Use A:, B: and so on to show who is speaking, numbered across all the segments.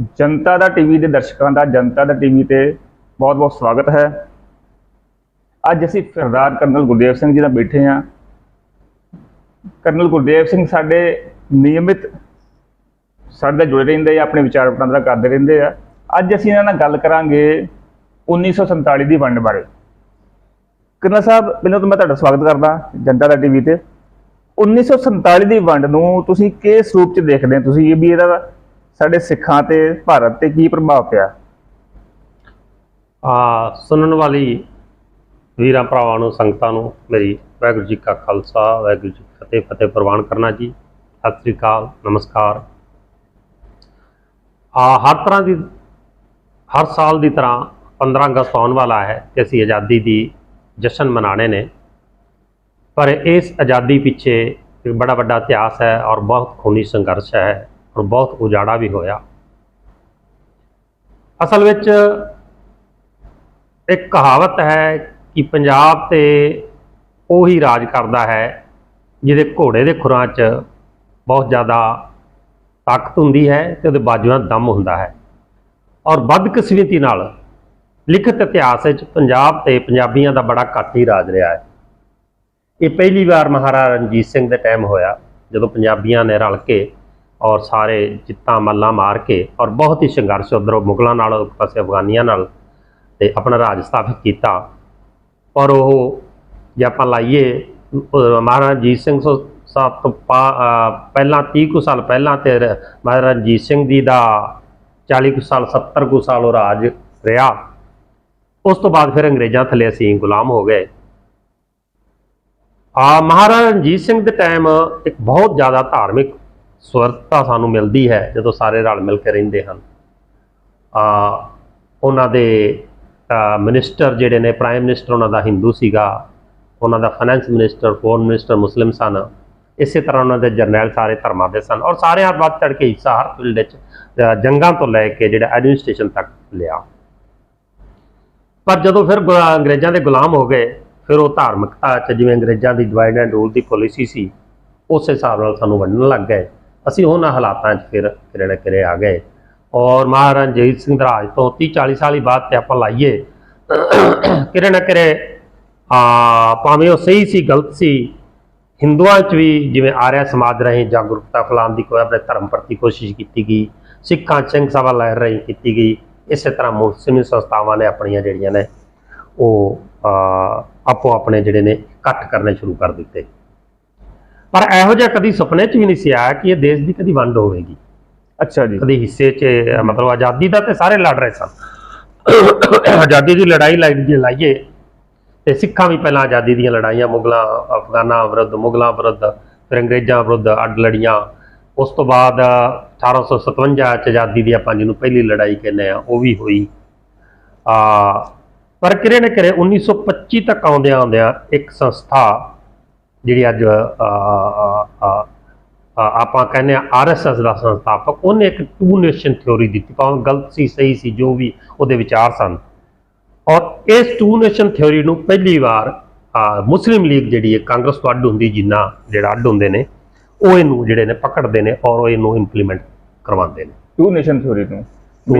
A: ਜਨਤਾ ਦਾ TV ਦੇ ਦਰਸ਼ਕਾਂ ਦਾ, ਜਨਤਾ ਦਾ TV ਤੇ ਬਹੁਤ-ਬਹੁਤ ਸਵਾਗਤ ਹੈ। ਅੱਜ ਅਸੀਂ ਸਰਦਾਰ ਕਰਨਲ ਗੁਰਦੇਵ ਸਿੰਘ ਜੀ ਨਾਲ ਬੈਠੇ ਹਾਂ। ਕਰਨਲ ਗੁਰਦੇਵ ਸਿੰਘ ਸਾਡੇ ਨਿਯਮਿਤ ਸਾਡੇ ਨਾਲ ਜੁੜੇ ਰਹਿੰਦੇ ਆ, ਆਪਣੇ ਵਿਚਾਰ ਵਟਾਂਦਰਾ ਕਰਦੇ ਰਹਿੰਦੇ ਆ। ਅੱਜ ਅਸੀਂ ਇਹਨਾਂ ਨਾਲ ਗੱਲ ਕਰਾਂਗੇ 1947 ਦੀ ਵੰਡ ਬਾਰੇ। ਕਰਨਲ ਸਾਹਿਬ, ਪਹਿਲਾਂ ਤਾਂ ਮੈਂ ਤੁਹਾਡਾ ਸਵਾਗਤ ਕਰਦਾ ਜਨਤਾ ਦਾ ਟੀਵੀ ਤੇ। 1947 ਦੀ ਵੰਡ ਨੂੰ ਤੁਸੀਂ ਕਿਸ ਰੂਪ ਚ ਦੇਖਦੇ ਹੋ? ਤੁਸੀਂ ਇਹ ਵੀ ਇਹਦਾ ਸਾਡੇ ਸਿੱਖਾਂ ਤੇ ਭਾਰਤ ਤੇ ਕੀ ਪ੍ਰਭਾਵ ਪਿਆ?
B: ਆ, ਸੁਣਨ ਵਾਲੀ ਵੀਰਾਂ ਭਰਾਵਾਂ ਨੂੰ, ਸੰਗਤਾਂ ਨੂੰ ਮੇਰੀ ਵਾਹਿਗੁਰੂ ਜੀ ਕਾ ਖਾਲਸਾ, ਵਾਹਿਗੁਰੂ ਜੀ ਫਤਿਹ ਫਤਿਹ ਪ੍ਰਵਾਨ ਕਰਨਾ ਜੀ। ਸਤਿ ਸ੍ਰੀ ਅਕਾਲ, ਨਮਸਕਾਰ। ਆ, ਹਰ ਤਰ੍ਹਾਂ ਦੀ, ਹਰ ਸਾਲ ਦੀ ਤਰ੍ਹਾਂ 15 ਅਗਸਤ ਆਉਣ ਵਾਲਾ ਹੈ ਤੇ ਅਸੀਂ ਆਜ਼ਾਦੀ ਦੀ ਜਸ਼ਨ ਮਨਾਣੇ ਨੇ। ਪਰ ਇਸ ਆਜ਼ਾਦੀ ਪਿੱਛੇ ਇੱਕ ਬੜਾ ਵੱਡਾ ਇਤਿਹਾਸ ਹੈ ਔਰ ਬਹੁਤ ਖੂਨੀ ਸੰਘਰਸ਼ ਹੈ। ਔਰ ਬਹੁਤ ਉਜਾੜਾ ਵੀ ਹੋਇਆ। ਅਸਲ ਵਿੱਚ ਇੱਕ ਕਹਾਵਤ ਹੈ ਕਿ ਪੰਜਾਬ ਤੇ ਉਹੀ ਰਾਜ ਕਰਦਾ ਹੈ ਜਿਹਦੇ ਘੋੜੇ ਦੇ ਖੁਰਾਂ 'ਚ ਬਹੁਤ ਜ਼ਿਆਦਾ ਤਾਕਤ ਹੁੰਦੀ ਹੈ ਤੇ ਉਹਦੇ ਬਾਜੂਆਂ ਦਮ ਹੁੰਦਾ ਹੈ। ਔਰ ਬਦਕਿਸਮਤੀ ਨਾਲ ਲਿਖਤ ਇਤਿਹਾਸ ਵਿੱਚ ਪੰਜਾਬ ਤੇ ਪੰਜਾਬੀਆਂ ਦਾ ਬੜਾ ਘੱਟ ਹੀ ਰਾਜ ਰਿਹਾ ਹੈ। ਇਹ ਪਹਿਲੀ ਵਾਰ ਮਹਾਰਾਜਾ ਰਣਜੀਤ ਸਿੰਘ ਦੇ ਟਾਈਮ ਹੋਇਆ, ਜਦੋਂ ਪੰਜਾਬੀਆਂ ਨੇ ਰਲ ਕੇ ਔਰ ਸਾਰੇ ਜਿੱਤਾਂ ਮੱਲਾਂ ਮਾਰ ਕੇ ਔਰ ਬਹੁਤ ਹੀ ਸੰਘਰਸ਼ ਉਧਰੋਂ ਮੁਗਲਾਂ ਨਾਲ, ਇੱਕ ਪਾਸੇ ਅਫਗਾਨੀਆਂ ਨਾਲ ਤੇ ਆਪਣਾ ਰਾਜ ਸਥਾਪਿਤ ਕੀਤਾ। ਪਰ ਉਹ ਜੇ ਆਪਾਂ ਲਾਈਏ ਮਹਾਰਾਜਾ ਰਣਜੀਤ ਸਿੰਘ ਸੋ- ਸਾਹਿਬ ਤੋਂ ਪਹਿਲਾਂ 30 ਕੁ ਸਾਲ ਪਹਿਲਾਂ ਤੇ ਮਹਾਰਾਜਾ ਰਣਜੀਤ ਸਿੰਘ ਜੀ ਦਾ 40 ਕੁ ਸਾਲ 70 ਕੁ ਸਾਲ ਉਹ ਰਾਜ ਰਿਹਾ। ਉਸ ਤੋਂ ਬਾਅਦ ਫਿਰ ਅੰਗਰੇਜ਼ਾਂ ਥੱਲੇ ਅਸੀਂ ਗੁਲਾਮ ਹੋ ਗਏ। ਆ ਮਹਾਰਾਜਾ ਰਣਜੀਤ ਸਿੰਘ ਦੇ ਟਾਈਮ ਇੱਕ ਬਹੁਤ ਜ਼ਿਆਦਾ ਧਾਰਮਿਕ ਸਵਰਥਤਾ ਸਾਨੂੰ ਮਿਲਦੀ ਹੈ ਜਦੋਂ ਸਾਰੇ ਰਲ ਮਿਲ ਕੇ ਰਹਿੰਦੇ ਹਨ। ਆ, ਉਹਨਾਂ ਦੇ ਮਿਨਿਸਟਰ ਜਿਹੜੇ ਨੇ ਪ੍ਰਾਈਮ ਮਿਨਿਸਟਰ ਉਹਨਾਂ ਦਾ ਹਿੰਦੂ ਸੀਗਾ, ਉਹਨਾਂ ਦਾ finance minister foreign minister Muslim ਸਨ। ਇਸੇ ਤਰ੍ਹਾਂ ਉਹਨਾਂ ਦੇ ਜਰਨੈਲ ਸਾਰੇ ਧਰਮਾਂ ਦੇ ਸਨ ਔਰ ਸਾਰਿਆਂ ਵੱਧ ਚੜ ਕੇ ਹਿੱਸਾ ਹਰ ਫੀਲਡ ਵਿੱਚ ਜੰਗਾਂ ਤੋਂ ਲੈ ਕੇ ਜਿਹੜਾ ਐਡਮਿਨਿਸਟ੍ਰੇਸ਼ਨ ਤੱਕ ਲਿਆ। ਪਰ ਜਦੋਂ ਫਿਰ ਗੁਲਾ- ਅੰਗਰੇਜ਼ਾਂ ਦੇ ਗੁਲਾਮ ਹੋ ਗਏ, ਫਿਰ ਉਹ ਧਾਰਮਿਕਤਾ ਚ ਜਿਵੇਂ ਅੰਗਰੇਜ਼ਾਂ ਦੀ ਡਿਵਾਈਡ ਐਂਡ ਰੂਲ ਦੀ ਪਾਲਿਸੀ ਸੀ, ਉਸੇ ਹਿਸਾਬ ਨਾਲ ਸਾਨੂੰ ਵੰਡਣ ਲੱਗ ਗਏ। ਅਸੀਂ ਉਹਨਾਂ ਹਾਲਾਤਾਂ 'ਚ ਫਿਰ ਕਿਰੇ ਨਾ ਕਿਰੇ ਆ ਗਏ। ਔਰ ਮਹਾਰਾਜਾ ਰਣਜੀਤ ਸਿੰਘ ਦੇ ਰਾਜ ਤੋਂ 30 40 ਸਾਲ ਹੀ ਬਾਅਦ ਤੇ ਆਪਾਂ ਲਾਈਏ ਕਿਰੇ ਨਾ ਕਿਰੇ ਆ, ਭਾਵੇਂ ਉਹ ਸਹੀ ਸੀ, ਗਲਤ ਸੀ, ਹਿੰਦੂਆਂ 'ਚ ਵੀ ਜਿਵੇਂ ਆਰਿਆ ਸਮਾਜ ਰਾਹੀਂ ਜਾਗਰੂਕਤਾ ਫੈਲਾਉਣ ਦੀ ਕੋਈ ਆਪਣੇ ਧਰਮ ਪ੍ਰਤੀ ਕੋਸ਼ਿਸ਼ ਕੀਤੀ ਗਈ, ਸਿੱਖਾਂ, ਸਿੰਘ ਸਭਾ ਲਹਿਰ ਰਾਹੀਂ ਕੀਤੀ ਗਈ, ਇਸੇ ਤਰ੍ਹਾਂ ਮੁਸਲਿਮ ਸੰਸਥਾਵਾਂ ਨੇ ਆਪਣੀਆਂ ਜਿਹੜੀਆਂ ਨੇ, ਉਹ ਆਪੋ ਆਪਣੇ ਜਿਹੜੇ ਨੇ ਇਕੱਠ ਕਰਨੇ ਸ਼ੁਰੂ ਕਰ ਦਿੱਤੇ। ਪਰ ਇਹੋ ਜਿਹਾ ਕਦੀ ਸੁਪਨੇ 'ਚ ਵੀ ਨਹੀਂ ਸੀ ਆਇਆ ਕਿ ਇਹ ਦੇਸ਼ ਦੀ ਕਦੀ ਵੰਡ ਹੋਵੇਗੀ।
A: ਅੱਛਾ ਜੀ।
B: ਕਦੇ ਹਿੱਸੇ 'ਚ ਮਤਲਬ ਆਜ਼ਾਦੀ ਦਾ ਤੇ ਸਾਰੇ ਲੜ ਰਹੇ ਸਨ। ਆਜ਼ਾਦੀ ਦੀ ਲੜਾਈ ਲਾਈਏ ਤੇ ਸਿੱਖਾਂ ਵੀ ਪਹਿਲਾਂ ਆਜ਼ਾਦੀ ਦੀਆਂ ਲੜਾਈਆਂ ਮੁਗਲਾਂ ਅਫਗਾਨਾਂ ਵਿਰੁੱਧ ਮੁਗਲਾਂ ਵਿਰੁੱਧ ਫਿਰ ਅੰਗਰੇਜ਼ਾਂ ਵਿਰੁੱਧ ਅੱਡ ਲੜੀਆਂ। ਉਸ ਤੋਂ ਬਾਅਦ 1857 ਚ ਆਜ਼ਾਦੀ ਦੀ ਆਪਾਂ ਜਿਹਨੂੰ ਪਹਿਲੀ ਲੜਾਈ ਕਹਿੰਦੇ ਆ ਉਹ ਵੀ ਹੋਈ। ਆ ਪਰ ਕਿਰੇ ਨਾ ਕਿਰੇ 1925 ਤੱਕ ਆਉਂਦਿਆਂ ਆਉਂਦਿਆਂ ਇੱਕ ਸੰਸਥਾ ਜਿਹੜੀ ਅੱਜ ਆਪਾਂ ਕਹਿੰਦੇ ਆ ਆਰਐਸਐਸ ਦਾ ਸੰਸਥਾਪਕ ਉਹਨੇ ਇੱਕ ਟੂ ਨੇਸ਼ਨ ਥਿਉਰੀ ਦਿੱਤੀ ਭਾਵੇਂ ਗਲਤ ਸੀ ਸਹੀ ਸੀ ਜੋ ਵੀ ਉਹਦੇ ਵਿਚਾਰ ਸਨ ਔਰ ਇਸ ਟੂ ਨੇਸ਼ਨ ਥਿਉਰੀ ਨੂੰ ਪਹਿਲੀ ਵਾਰ ਮੁਸਲਿਮ ਲੀਗ ਜਿਹੜੀ ਹੈ ਕਾਂਗਰਸ ਤੋਂ ਅੱਡ ਹੁੰਦੀ ਜਿੰਨਾ ਜਿਹੜਾ ਅੱਡ ਹੁੰਦੇ ਨੇ ਉਹ ਇਹਨੂੰ ਜਿਹੜੇ ਨੇ ਪਕੜਦੇ ਨੇ ਔਰ ਉਹ ਇਹਨੂੰ ਇੰਪਲੀਮੈਂਟ ਕਰਵਾਉਂਦੇ ਨੇ
A: ਟੂ ਨੇਸ਼ਨ ਥਿਉਰੀ ਨੂੰ